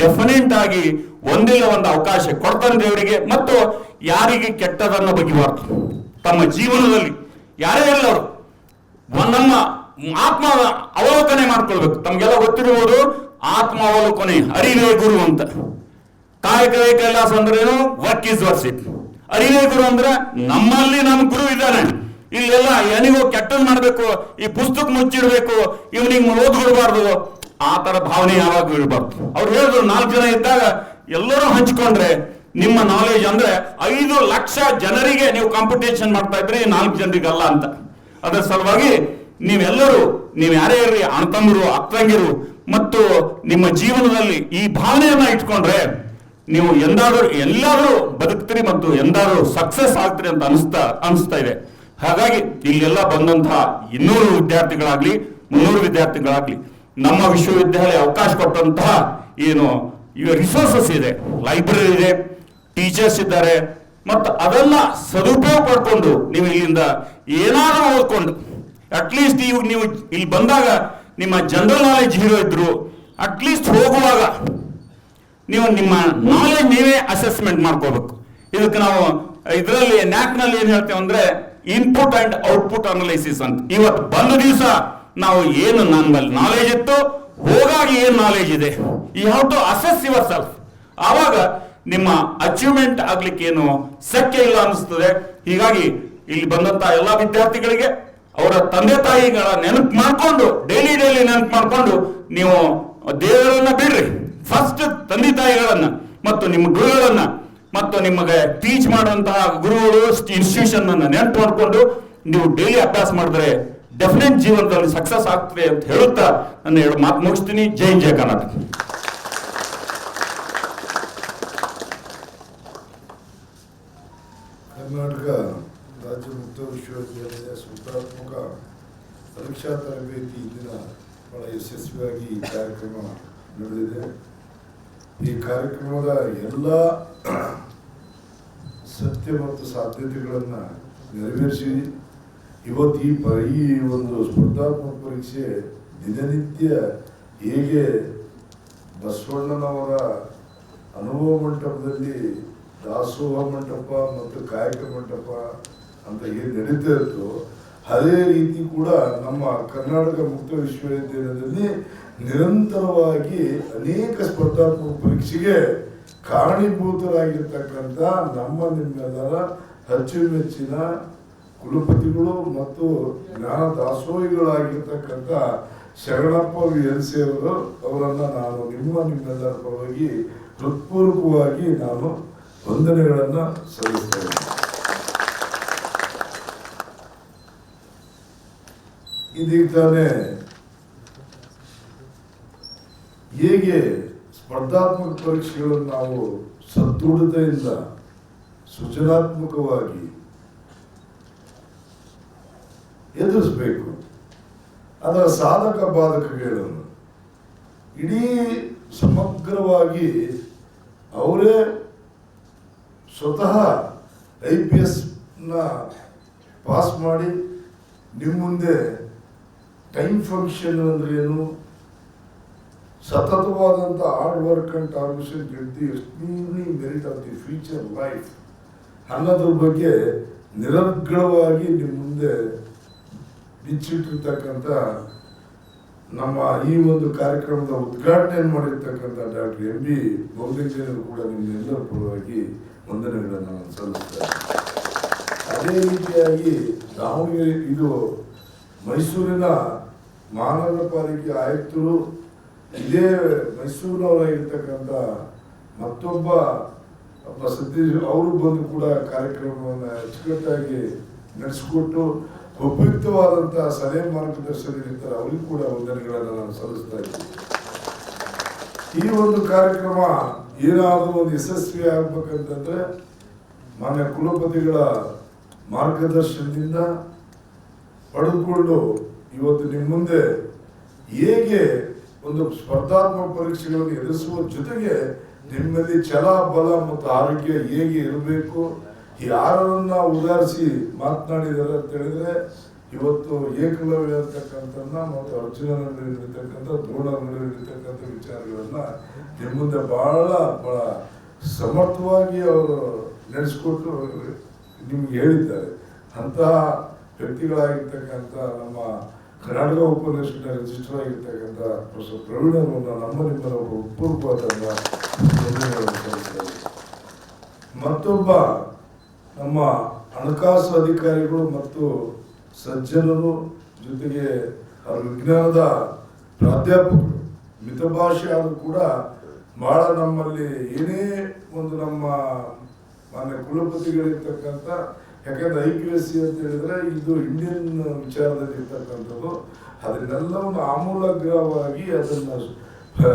Speaker 2: ಡೆಫಿನೆಂಟ್ ಆಗಿ ಒಂದಿಲ್ಲ ಒಂದು ಅವಕಾಶ ಕೊಡ್ತಾನೆ ದೇವರಿಗೆ ಮತ್ತು ಯಾರಿಗೆ ಕೆಟ್ಟದನ್ನ ಬಗೆಬಾರ್ದು. ತಮ್ಮ ಜೀವನದಲ್ಲಿ. ಯಾರೇ ಇಲ್ಲ ಅವರು. ನಮ್ಮ ಆತ್ಮ ಅವಲೋಕನೆ ಮಾಡ್ಕೊಳ್ಬೇಕು. ತಮ್ಗೆಲ್ಲ ಗೊತ್ತಿರಬಹುದು ಆತ್ಮ ಅವಲೋಕನೆ ಅರಿವೇ ಗುರು ಅಂತ. ಕಾಯಕವೇ ಕೈಲಾಸ ಅಂದ್ರೆ ಏನು ವರ್ಕ್ ಇಸ್ ವರ್ಸಿಪ್ ಅರಿವೇ ಗುರು ಅಂದ್ರೆ ನಮ್ಮಲ್ಲಿ ನಮ್ಮ ಗುರು ಇದ್ದಾನೆ. ಇಲ್ಲೆಲ್ಲ ಎನಿಗೋ ಕೆಟ್ಟದ್ ಮಾಡ್ಬೇಕು, ಈ ಪುಸ್ತಕ ಮುಚ್ಚಿಡ್ಬೇಕು ಇವನಿಗೆ ಓದ್ಕೊಡ್ಬಾರ್ದು ಆ ತರ ಭಾವನೆ ಯಾವಾಗ ಇರಬಾರ್ದು. ಅವ್ರು ಹೇಳಿದ್ರು, ನಾಲ್ಕು ಜನ ಇದ್ದಾಗ ಎಲ್ಲರೂ ಹಂಚ್ಕೊಂಡ್ರೆ, ನಿಮ್ಮ ನಾಲೆಜ್ ಅಂದ್ರೆ ಐದು ಲಕ್ಷ ಜನರಿಗೆ ನೀವು ಕಾಂಪಿಟೇಷನ್ ಮಾಡ್ತಾ ಇದ್ರಿ ನಾಲ್ಕು ಜನರಿಗಲ್ಲ ಅಂತ. ಅದರ ಸಲುವಾಗಿ ನೀವೆಲ್ಲರೂ, ನೀವು ಯಾರೇ ಇರ್ರಿ ಅಣ್ಣತಮ್ಮರು ಅಕ್ಕಂಗಿರು ಮತ್ತು ನಿಮ್ಮ ಜೀವನದಲ್ಲಿ ಈ ಭಾವನೆಯನ್ನ ಇಟ್ಕೊಂಡ್ರೆ ನೀವು ಎಂದಾದರೂ, ಎಲ್ಲಾದ್ರೂ ಬದುಕ್ತೀರಿ ಮತ್ತು ಎಂದಾದ್ರೂ ಸಕ್ಸಸ್ ಆಗ್ತೀರಿ ಅಂತ ಅನಿಸ್ತಾ ಅನಿಸ್ತಾ ಇದೆ. ಹಾಗಾಗಿ ಇಲ್ಲೆಲ್ಲ ಬಂದಂತಹ ಇನ್ನೂರು ವಿದ್ಯಾರ್ಥಿಗಳಾಗ್ಲಿ, ಮುನ್ನೂರು ವಿದ್ಯಾರ್ಥಿಗಳಾಗ್ಲಿ, ನಮ್ಮ ವಿಶ್ವವಿದ್ಯಾಲಯ ಅವಕಾಶ ಕೊಟ್ಟಂತಹ ಏನು ರಿಸೋರ್ಸಸ್ ಇದೆ. ಲೈಬ್ರರಿ ಇದೆ ಟೀಚರ್ಸ್ ಇದ್ದಾರೆ, ಮತ್ತು ಅದೆಲ್ಲ ಸದುಪಯೋಗ ಪಡ್ಕೊಂಡು ನೀವು ಇಲ್ಲಿಂದ ಏನಾದರೂ ಓದ್ಕೊಂಡು ಅಟ್ಲೀಸ್ಟ್ ಈಗ ನೀವು ಇಲ್ಲಿ ಬಂದಾಗ ನಿಮ್ಮ ಜನರಲ್ ನಾಲೆಜ್ ಹೀರೋ ಇದ್ರು. ಅಟ್ಲೀಸ್ಟ್ ಹೋಗುವಾಗ ನೀವು ನಿಮ್ಮ ನಾಲೆಜ್ ನೀವೇ ಅಸೆಸ್ಮೆಂಟ್ ಮಾಡ್ಕೋಬೇಕು. ಇದಕ್ಕೆ ನಾವು ಇದರಲ್ಲಿ ನ್ಯಾಕ್ನಲ್ಲಿ ಏನ್ ಹೇಳ್ತೇವೆ ಅಂದ್ರೆ ಇನ್ಪುಟ್ ಅಂಡ್ ಔಟ್ಪುಟ್ ಅನಲೈಸಿಸ್ ಅಂತ. ಇವತ್ತು ಬಂದ ದಿವಸ ನಾವು ಏನು ನಮ್ಮಲ್ಲಿ ನಾಲೆಜ್ ಇತ್ತು, ಹೋಗಾಗಿ ಏನ್ ನಾಲೆಜ್ ಇದೆ? ಈ how to assess your self ಆವಾಗ ನಿಮ್ಮ ಅಚೀವ್ಮೆಂಟ್ ಆಗ್ಲಿಕ್ಕೆ ಏನು ಸಖ್ಯ ಇಲ್ಲ ಅನಿಸ್ತದೆ ಹೀಗಾಗಿ ಇಲ್ಲಿ ಬಂದಂತ ಎಲ್ಲಾ ವಿದ್ಯಾರ್ಥಿಗಳಿಗೆ ಅವರ ತಂದೆ ತಾಯಿಗಳ ನೆನಪು ಮಾಡಿಕೊಂಡು ಡೈಲಿ ಡೈಲಿ ನೆನಪು ಮಾಡಿಕೊಂಡು ನೀವು ದೇವರನ್ನ ಬಿಡ್ರಿ. ಫಸ್ಟ್ ತಂದೆ ತಾಯಿಗಳನ್ನ ಮತ್ತು ನಿಮ್ಮ ಗುರುಗಳನ್ನ ಮತ್ತು ನಿಮಗೆ ಟೀಚ್ ಮಾಡುವಂತಹ ಗುರುಗಳು ಇನ್ಸ್ಟಿಟ್ಯೂಷನ್ ಅನ್ನ ನೆನಪು ಮಾಡಿಕೊಂಡು ನೀವು ಡೈಲಿ ಅಭ್ಯಾಸ ಮಾಡಿದ್ರೆ ಡೆಫಿನೆಟ್ ಜೀವನದಲ್ಲಿ ಸಕ್ಸಸ್ ಆಗ್ತದೆ ಅಂತ ಹೇಳುತ್ತಾ ನನ್ನ ಎರಡು ಮಾತು ಮುಗಿಸ್ತೀನಿ. ಜೈ ಜಯ ಕರ್ನಾಟಕ.
Speaker 3: ಕರ್ನಾಟಕ ರಾಜ್ಯ ಮುಕ್ತ ವಿಶ್ವವಿದ್ಯಾಲಯದ ಸ್ಪರ್ಧಾತ್ಮಕ ಪರೀಕ್ಷಾ ತರಬೇತಿ ದಿನ ಬಹಳ ಯಶಸ್ವಿಯಾಗಿ ಈ ಕಾರ್ಯಕ್ರಮ ನಡೆದಿದೆ. ಈ ಕಾರ್ಯಕ್ರಮದ ಎಲ್ಲ ಸತ್ಯ ಮತ್ತು ಸಾಧ್ಯತೆಗಳನ್ನು ನೆರವೇರಿಸಿ, ಇವತ್ತು ಈ ಪ, ಈ ಒಂದು ಸ್ಪರ್ಧಾತ್ಮಕ ಪರೀಕ್ಷೆ ದಿನನಿತ್ಯ ಹೇಗೆ ಬಸವಣ್ಣನವರ ಅನುಭವ ಮಂಟಪದಲ್ಲಿ ದಾಸೋಹ ಮಂಟಪ ಮತ್ತು ಕಾಯಕ ಮಂಟಪ ಅಂತ ಏನು ನಡೀತಾ ಇತ್ತು ಅದೇ ರೀತಿ ಕೂಡ ನಮ್ಮ ಕರ್ನಾಟಕ ಮುಕ್ತ ವಿಶ್ವವಿದ್ಯಾಲಯದಲ್ಲಿ ನಿರಂತರವಾಗಿ ಅನೇಕ ಸ್ಪರ್ಧಾತ್ಮಕ ಪರೀಕ್ಷೆಗೆ ಕಾರಣೀಭೂತರಾಗಿರ್ತಕ್ಕಂಥ ನಮ್ಮ ನಿಮ್ಮೆಲ್ಲರ ಅಚ್ಚುಮೆಚ್ಚಿನ ಕುಲಪತಿಗಳು ಮತ್ತು ಜ್ಞಾನ ದಾಸೋಹಿಗಳಾಗಿರ್ತಕ್ಕಂಥ ಶರಣಪ್ಪ ವಿ ಅವರು, ಅವರನ್ನ ನಾನು ನಿಮ್ಮ ನಿಮ್ಮೆಲ್ಲರ ಪರವಾಗಿ ಹೃತ್ಪೂರ್ವಕವಾಗಿ ನಾನು ವಂದನೆಗಳನ್ನು ಸಲ್ಲಿಸ್ತೇನೆ. ಇದೀಗ ಹೇಗೆ ಸ್ಪರ್ಧಾತ್ಮಕ ಪರೀಕ್ಷೆಗಳನ್ನು ನಾವು ಸದೃಢತೆಯಿಂದ, ಸೃಜನಾತ್ಮಕವಾಗಿ ಎದುರಿಸಬೇಕು. ಅದರ ಸಾಧಕ ಬಾಧಕಗಳನ್ನು ಇಡೀ ಸಮಗ್ರವಾಗಿ ಅವರೇ ಸ್ವತಃ ಐ ಪಿ ಎಸ್ನ ಪಾಸ್ ಮಾಡಿ ನಿಮ್ಮ ಮುಂದೆ ಟೈಮ್ ಫಂಕ್ಷನ್ ಅಂದ್ರೇನು? ಸತತವಾದಂಥ hard work and ಟಾರ್ಮಿಷನ್ ಗೆಲ್ತಿ extremely merit of the future life ಅನ್ನೋದ್ರ ಬಗ್ಗೆ ನಿರರ್ಗಳವಾಗಿ ನಿಮ್ಮ ಮುಂದೆ ಬಿಚ್ಚಿಟ್ಟಿರ್ತಕ್ಕಂಥ ನಮ್ಮ ಈ ಒಂದು ಕಾರ್ಯಕ್ರಮದ ಉದ್ಘಾಟನೆ ಮಾಡಿರ್ತಕ್ಕಂಥ ಡಾಕ್ಟರ್ ಎಂ ಬಿ ಬಹುಲಿಂಗೇನರು ಕೂಡ ನಿಮ್ಮೆಲ್ಲರ ಪರವಾಗಿ ವಂದನೆಗಳನ್ನು ನಾನು ಸಲ್ಲಿಸ್ತೇನೆ. ಅದೇ ರೀತಿಯಾಗಿ ದಾವಣಗೆರೆ, ಇದು ಮೈಸೂರಿನ ಮಹಾನಗರ ಪಾಲಿಕೆ ಆಯುಕ್ತರು ಇದೇ ಮೈಸೂರಿನವರಾಗಿರ್ತಕ್ಕಂಥ ಮತ್ತೊಬ್ಬ ಸತೀಶ್ ಅವರು ಬಂದು ಕೂಡ ಕಾರ್ಯಕ್ರಮವನ್ನು ಅಚ್ಚುಕಟ್ಟಾಗಿ ನಡೆಸಿಕೊಟ್ಟು ಉಪಯುಕ್ತವಾದಂಥ ಸಲಹೆ ಮಾರ್ಗದರ್ಶನ ನೀಡ್ತಾರೆ ಅವರಿಗೂ ಕೂಡ ವಂದನೆಗಳನ್ನು ನಾನು ಸಲ್ಲಿಸ್ತಾ ಈ ಒಂದು ಕಾರ್ಯಕ್ರಮ ಏನಾದರೂ ಒಂದು ಯಶಸ್ವಿ ಆಗ್ಬೇಕಂತಂದ್ರೆ ಮಾನ್ಯ ಕುಲಪತಿಗಳ ಮಾರ್ಗದರ್ಶನದಿಂದ ಪಡೆದುಕೊಂಡು ಇವತ್ತು ನಿಮ್ಮ ಮುಂದೆ ಹೇಗೆ ಒಂದು ಸ್ಪರ್ಧಾತ್ಮಕ ಪರೀಕ್ಷೆಗಳನ್ನು ಎದುರಿಸುವ ಜೊತೆಗೆ ನಿಮ್ಮಲ್ಲಿ ಛಲ, ಬಲ ಮತ್ತು ಆರೋಗ್ಯ ಹೇಗೆ ಇರಬೇಕು, ಯಾರನ್ನ ಉದಾರಿಸಿ ಮಾತನಾಡಿದ್ದಾರೆ ಅಂತ ಹೇಳಿದ್ರೆ, ಇವತ್ತು ಏಕಲವ್ಯ ಅಂತಕ್ಕಂಥನ್ನ ಮತ್ತು ಅರ್ಜುನ ನಡುವೆ ಇರತಕ್ಕಂಥ ದ್ರೋಣ ನಡುವೆ ಇರತಕ್ಕಂಥ ವಿಚಾರಗಳನ್ನ ನಿಮ್ಮ ಮುಂದೆ ಬಹಳ ಬಹಳ ಸಮರ್ಥವಾಗಿ ಅವರು ನಡೆಸಿಕೊಟ್ಟು ನಿಮ್ಗೆ ಹೇಳಿದ್ದಾರೆ. ಅಂತಹ ವ್ಯಕ್ತಿಗಳಾಗಿರ್ತಕ್ಕಂಥ ನಮ್ಮ ಕರ್ನಾಟಕ ಉಪನಿಷತ್ನ ರಿಜಿಸ್ಟರ್ ಆಗಿರ್ತಕ್ಕಂಥ ಪ್ರೊಫೆಸರ್ ಪ್ರವೀಣ್ ಅವರನ್ನ ನಮ್ಮ ಉತ್ಪೂರ್ವವಾದ ವಂದನೆಗಳನ್ನು ಮತ್ತೊಬ್ಬ ನಮ್ಮ ಹಣಕಾಸು ಅಧಿಕಾರಿಗಳು ಮತ್ತು ಸಜ್ಜನರು ಜೊತೆಗೆ ಅವರ ವಿಜ್ಞಾನದ ಪ್ರಾಧ್ಯಾಪಕರು ಮಿತಭಾಷೆ ಆದರೂ ಕೂಡ ಭಾಳ ನಮ್ಮಲ್ಲಿ ಏನೇ ಒಂದು ನಮ್ಮ ಮಾನ್ಯ ಕುಲಪತಿಗಳಿರ್ತಕ್ಕಂಥ ಯಾಕಂದ್ರೆ ಐ ಪಿ ಎಸ್ ಸಿ ಅಂತ ಹೇಳಿದ್ರೆ ಇದು ಇಂಡಿಯನ್ ವಿಚಾರದಲ್ಲಿ ಇರ್ತಕ್ಕಂಥದ್ದು. ಅದನ್ನೆಲ್ಲವನ್ನು ಆಮೂಲಗ್ರವಾಗಿ ಅದನ್ನ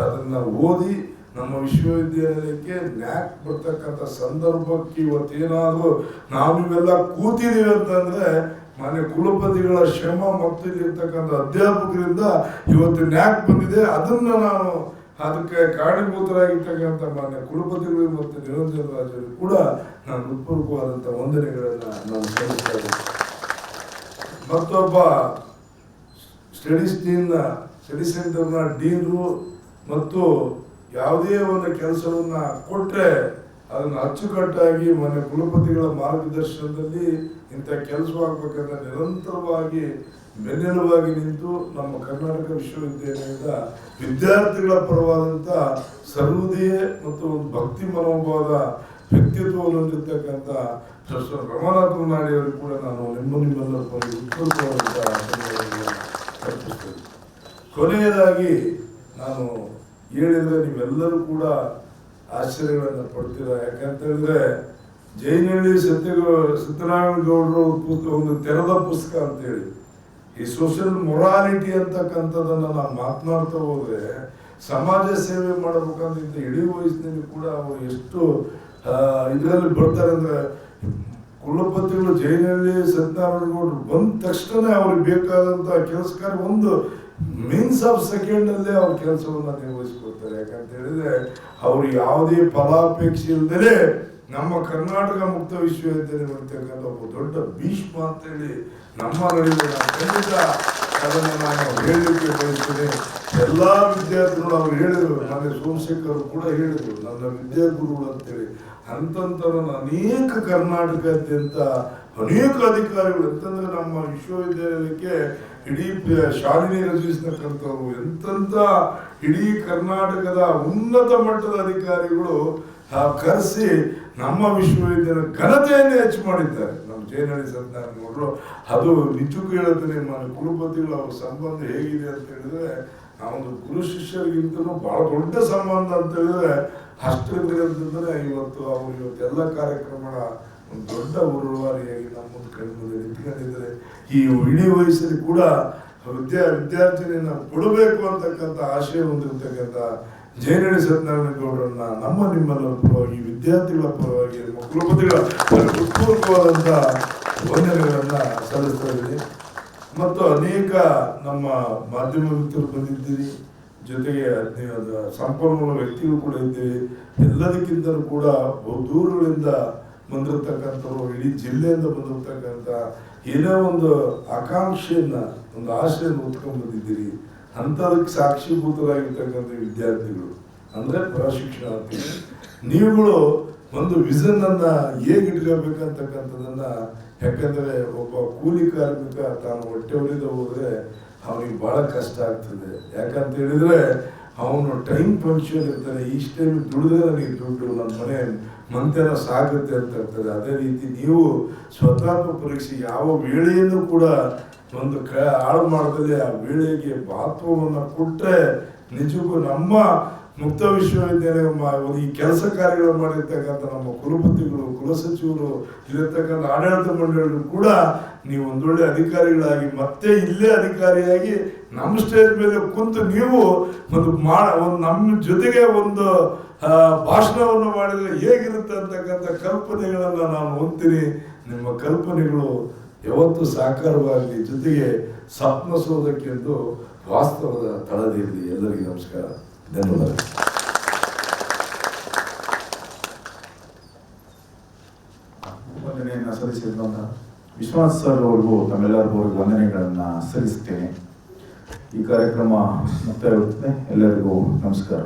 Speaker 3: ಅದನ್ನ ಓದಿ ನಮ್ಮ ವಿಶ್ವವಿದ್ಯಾಲಯಕ್ಕೆ ನ್ಯಾಕ್ ಬರ್ತಕ್ಕಂಥ ಸಂದರ್ಭಕ್ಕೆ ಇವತ್ತೇನಾದರೂ ನಾವಿವೆಲ್ಲ ಕೂತಿದೀವಿ ಅಂತಂದ್ರೆ ಮಾನ್ಯ ಕುಲಪತಿಗಳ ಶ್ರಮ ಮತ್ತು ಇಲ್ಲಿರ್ತಕ್ಕಂಥ ಅಧ್ಯಾಪಕರಿಂದ ಇವತ್ತು ನ್ಯಾಕ್ ಬಂದಿದೆ. ಅದನ್ನ ನಾನು ಅದಕ್ಕೆ ಕಾರಣೀಭೂತರಾಗಿರ್ತಕ್ಕಂಥ ಮಾನ್ಯ ಕುಲಪತಿಗಳು ಮತ್ತು ನಿರಂಜನ ರಾಜರು ಕೂಡ ನಾನು ಹೃತ್ಪೂರ್ವಕವಾದಂಥ ವಂದನೆಗಳನ್ನು ನಾನು ಸಲ್ಲಿಸ್ತಾ ಇದ್ದೇನೆ. ಮತ್ತೊಬ್ಬ ಸ್ಟಡೀಸ್ ಡೀನ್ನ ಸ್ಟಡಿ ಸೆಂಟರ್ನ ಡೀನ್ರು ಮತ್ತು ಯಾವುದೇ ಒಂದು ಕೆಲಸವನ್ನು ಕೊಟ್ಟರೆ ಅದನ್ನು ಅಚ್ಚುಕಟ್ಟಾಗಿ ಮನೆ ಕುಲಪತಿಗಳ ಮಾರ್ಗದರ್ಶನದಲ್ಲಿ ಇಂಥ ಕೆಲಸವಾಗಬೇಕಂತ ನಿರಂತರವಾಗಿ ಬೆನ್ನೆಲುವಾಗಿ ನಿಂತು ನಮ್ಮ ಕರ್ನಾಟಕ ವಿಶ್ವವಿದ್ಯಾಲಯದ ವಿದ್ಯಾರ್ಥಿಗಳ ಪರವಾದಂಥ ಸರ್ವೋದಯ ಮತ್ತು ಒಂದು ಭಕ್ತಿ ಮನೋಭಾವದ ವ್ಯಕ್ತಿತ್ವವನ್ನು ಹೊಂದಿರ್ತಕ್ಕಂಥ ಪ್ರೊಫೆಸರ್ ರಮನಾಥ್ ಮುನಾಡಿ ಅವರು ಕೂಡ ನಾನು ನಿಮ್ಮ ನಿಮ್ಮೆಲ್ಲರ ಕೊನೆಯದಾಗಿ ನಾನು ಹೇಳಿದರೆ ನೀವೆಲ್ಲರೂ ಕೂಡ ಆಶ್ಚರ್ಯಗಳನ್ನು ಪಡ್ತೀರ ಯಾಕಂತೇಳಿದ್ರೆ ಜೈನಹಳ್ಳಿ ಸತ್ಯ ಸತ್ಯನಾರಾಯಣ ಗೌಡರು ಪುಸ್ತಕ ಒಂದು ತೆರೆದ ಪುಸ್ತಕ ಅಂತೇಳಿ. ಈ ಸೋಷಿಯಲ್ ಮೊರಾಲಿಟಿ ಅಂತಕ್ಕಂಥದ್ದನ್ನ ನಾವು ಮಾತನಾಡ್ತಾ ಹೋದ್ರೆ ಸಮಾಜ ಸೇವೆ ಮಾಡಬೇಕಂತ ಇಡೀ ವಯಸ್ಸಿನಲ್ಲಿ ಕೂಡ ಅವರು ಎಷ್ಟು ಇದರಲ್ಲಿ ಬರ್ತಾರೆ ಅಂದ್ರೆ ಕುಲಪತಿಗಳು ಜೈನಲ್ಲಿ ಸತ್ಯನಾರಾಯಣ ಗೌಡರು ಬಂದ ತಕ್ಷಣ ಅವ್ರಿಗೆ ಬೇಕಾದಂಥ ಕೆಲಸ ಒಂದು ಮೀನ್ಸ್ ಆಫ್ ಸೆಕೆಂಡ್ ಅಲ್ಲೇ ಅವ್ರ ಕೆಲಸವನ್ನು ನಿರ್ವಹಿಸ್ಕೊಡ್ತಾರೆ. ಯಾಕಂತ ಹೇಳಿದ್ರೆ, ಅವ್ರು ಯಾವುದೇ ಫಲಾಪೇಕ್ಷೆ ಇಲ್ಲದೆ ನಮ್ಮ ಕರ್ನಾಟಕ ಮುಕ್ತ ವಿಶ್ವವಿದ್ಯಾಲಯ ಬರ್ತಕ್ಕಂಥ ಒಬ್ಬ ದೊಡ್ಡ ಭೀಷ್ಮ ಅಂತೇಳಿ ನಮ್ಮ ನಡುವೆ ಖಂಡಿತ ಅದನ್ನು ನಾನು ಹೇಳಲಿಕ್ಕೆ ಬಯಸ್ತೇನೆ. ಎಲ್ಲ ವಿದ್ಯಾರ್ಥಿಗಳು ಅವ್ರು ಹೇಳಿದ್ರು. ನನಗೆ ಸೋಮಶೇಖರ್ ಕೂಡ ಹೇಳಿದರು. ನನ್ನ ವಿದ್ಯಾಗುರುಗಳು ಅಂತೇಳಿ. ಅಂತಂತರನ್ನು ಅನೇಕ ಕರ್ನಾಟಕದಾದ್ಯಂತ ಅನೇಕ ಅಧಿಕಾರಿಗಳು ಅಂತಂದ್ರೆ ನಮ್ಮ ವಿಶ್ವವಿದ್ಯಾಲಯಕ್ಕೆ ಇಡೀ ಶಾಲಿನಿ ರಚಿಸತಕ್ಕಂಥವ್ರು ಎಂತೆಂಥ ಇಡೀ ಕರ್ನಾಟಕದ ಉನ್ನತ ಮಟ್ಟದ ಅಧಿಕಾರಿಗಳು ಕರೆಸಿ ನಮ್ಮ ವಿಶ್ವವಿದ್ಯಾಲಯ ಘನತೆಯನ್ನು ಹೆಚ್ಚು ಮಾಡಿದ್ದಾರೆ. ನಮ್ಮ ಜಯನಹಳ್ಳಿ ಸರ್ಕಾರ ಗೌಡರು ಅದು ನಿಜಕ್ಕೂ ಹೇಳುತ್ತೆ ನಿಮ್ಮ ಕುಲಪತಿಗಳ, ಅವ್ರ ಸಂಬಂಧ ಹೇಗಿದೆ ಅಂತ ಹೇಳಿದ್ರೆ, ನಾವೊಂದು ಗುರು ಶಿಷ್ಯರಿಗಿಂತಲೂ ಬಹಳ ದೊಡ್ಡ ಸಂಬಂಧ ಅಂತ ಹೇಳಿದ್ರೆ ಅಂತಂದರೆ ಇವತ್ತು ಅವರು ಇವತ್ತೆಲ್ಲ ಕಾರ್ಯಕ್ರಮಗಳ ಒಂದು ದೊಡ್ಡ ಉರುವಾರಿಯಾಗಿ ನಮ್ಮ ಮುಂದೆ ನಿಂತ್ಕೊಂಡಿದ್ದಾರೆ ಈ ಇಡೀ ವಯಸ್ಸಲ್ಲಿ ಕೂಡ ವಿದ್ಯಾ ವಿದ್ಯಾರ್ಥಿನಿಯನ್ನ ಕೊಡಬೇಕು ಅಂತಕ್ಕಂಥ ಆಶಯ ಹೊಂದಿರತಕ್ಕಂಥ ಜಯನಹಳ್ಳಿ ಸತ್ಯನಾರಾಯಣ ಗೌಡರನ್ನ ನಮ್ಮ ನಿಮ್ಮಲ್ಲ ಪರವಾಗಿ ವಿದ್ಯಾರ್ಥಿಗಳ ಪರವಾಗಿ ಕುಲಪತಿಗಳ ಹೃತ್ಪೂರ್ವಕವಾದಂಥ ವಂದನೆಗಳನ್ನ ಸಲ್ಲಿಸ್ತಾ ಇದ್ದೀನಿ. ಮತ್ತು ಅನೇಕ ನಮ್ಮ ಮಾಧ್ಯಮ ಮಿತ್ರರು ಬಂದಿದ್ದೀರಿ. ಜೊತೆಗೆ ಸಂಪನ್ಮೂಲ ವ್ಯಕ್ತಿಗಳು ಕೂಡ ಇದ್ದೀವಿ ಎಲ್ಲದಕ್ಕಿಂತಲೂ ಕೂಡ ಬಹು ದೂರಗಳಿಂದ ಬಂದಿರತಕ್ಕಂಥವ್ರು, ಇಡೀ ಜಿಲ್ಲೆಯಿಂದ ಬಂದಿರತಕ್ಕಂಥ ಏನೇ ಒಂದು ಆಕಾಂಕ್ಷೆಯನ್ನ, ಒಂದು ಆಶೆಯನ್ನು ಹೊತ್ಕೊಂಡು ಬಂದಿದ್ದೀರಿ. ಅಂಥದಕ್ಕೆ ಸಾಕ್ಷೀಭೂತರಾಗಿರ್ತಕ್ಕಂಥ ವಿದ್ಯಾರ್ಥಿಗಳು. ಅಂದ್ರೆ ಪ್ರಶಿಕ್ಷಣಾರ್ಥಿಗಳು ನೀವುಗಳು ಒಂದು ವಿಷನ್ ಅನ್ನ ಹೇಗೆ ಇಟ್ಕೋಬೇಕಂತಕ್ಕಂಥದ್ದನ್ನು ಯಾಕಂದರೆ ಒಬ್ಬ ಕೂಲಿ ಕಾರ್ಮಿಕ ತಾನು ಹೊಟ್ಟೆ ಹೊಲಿದ ಹೋದ್ರೆ ಅವನಿಗೆ ಬಹಳ ಕಷ್ಟ ಆಗ್ತದೆ. ಯಾಕಂತ ಹೇಳಿದ್ರೆ, ಅವನು ಟೈಮ್ ಪಂಕ್ಷನ್ ಇರ್ತಾನೆ, ಇಷ್ಟು ಟೈಮ್ ದುಡಿದ್ರೆ ನನಗೆ ದುಡ್ಡು ನನ್ನ ಮನೆ ಮಂತೆನ ಸಾಗುತ್ತೆ ಅಂತ ಇರ್ತದೆ ಅದೇ ರೀತಿ ನೀವು ಸ್ವತಂತ್ರ ಪರೀಕ್ಷೆ ಯಾವ ವೇಳೆಯಲ್ಲೂ ಕೂಡ ಒಂದು ಕ ಹಾಳು ಮಾಡ್ತದೆ ಆ ವೇಳೆಗೆ ಮಹತ್ವವನ್ನು ಕೊಟ್ಟರೆ ನಿಜಕ್ಕೂ ನಮ್ಮ ಮುಕ್ತ ವಿಶ್ವವಿದ್ಯಾಲಯ ಈ ಕೆಲಸ ಕಾರ್ಯಗಳು ಮಾಡಿರ್ತಕ್ಕಂಥ ನಮ್ಮ ಕುಲಪತಿಗಳು, ಕುಲಸಚಿವರು, ಇರತಕ್ಕಂಥ ಆಡಳಿತ ಮಂಡಳಿಗಳು ಕೂಡ ನೀವು ಒಂದೊಳ್ಳೆ ಅಧಿಕಾರಿಗಳಾಗಿ, ಮತ್ತೆ ಇಲ್ಲೇ ಅಧಿಕಾರಿಯಾಗಿ ನಮ್ಮ ಸ್ಟೇಜ್ ಮೇಲೆ ಕುಂತು ನೀವು ಒಂದು ಮಾಡ, ಒಂದು ನಮ್ಮ ಜೊತೆಗೆ ಒಂದು ಭಾಷಣವನ್ನು ಮಾಡಿದರೆ ಹೇಗಿರುತ್ತೆ ಅಂತಕ್ಕಂಥ ಕಲ್ಪನೆಗಳನ್ನು ನಾನು ಹೊಂತೀನಿ ನಿಮ್ಮ ಕಲ್ಪನೆಗಳು ಯಾವತ್ತೂ ಸಾಕಾರವಾಗಲಿ ಜೊತೆಗೆ ಸಪ್ನಸೋದಕ್ಕೆಂದು ವಾಸ್ತವದ ತಳದಿರಲಿ. ಎಲ್ಲರಿಗೂ ನಮಸ್ಕಾರ. ಧನ್ಯವಾದ
Speaker 1: ವಂದನೆಯನ್ನು ಸಲ್ಲಿಸಿರುವಂಥ ವಿಶ್ವನಾಥ್ ಸರ್ ಅವ್ರಿಗೂ ತಮ್ಮೆಲ್ಲರಿಗೂ ವಂದನೆಗಳನ್ನು ಸಲ್ಲಿಸ್ತೇನೆ ಈ ಕಾರ್ಯಕ್ರಮ ಮುಕ್ತಾಯವಾಗುತ್ತದೆ. ಎಲ್ಲರಿಗೂ ನಮಸ್ಕಾರ.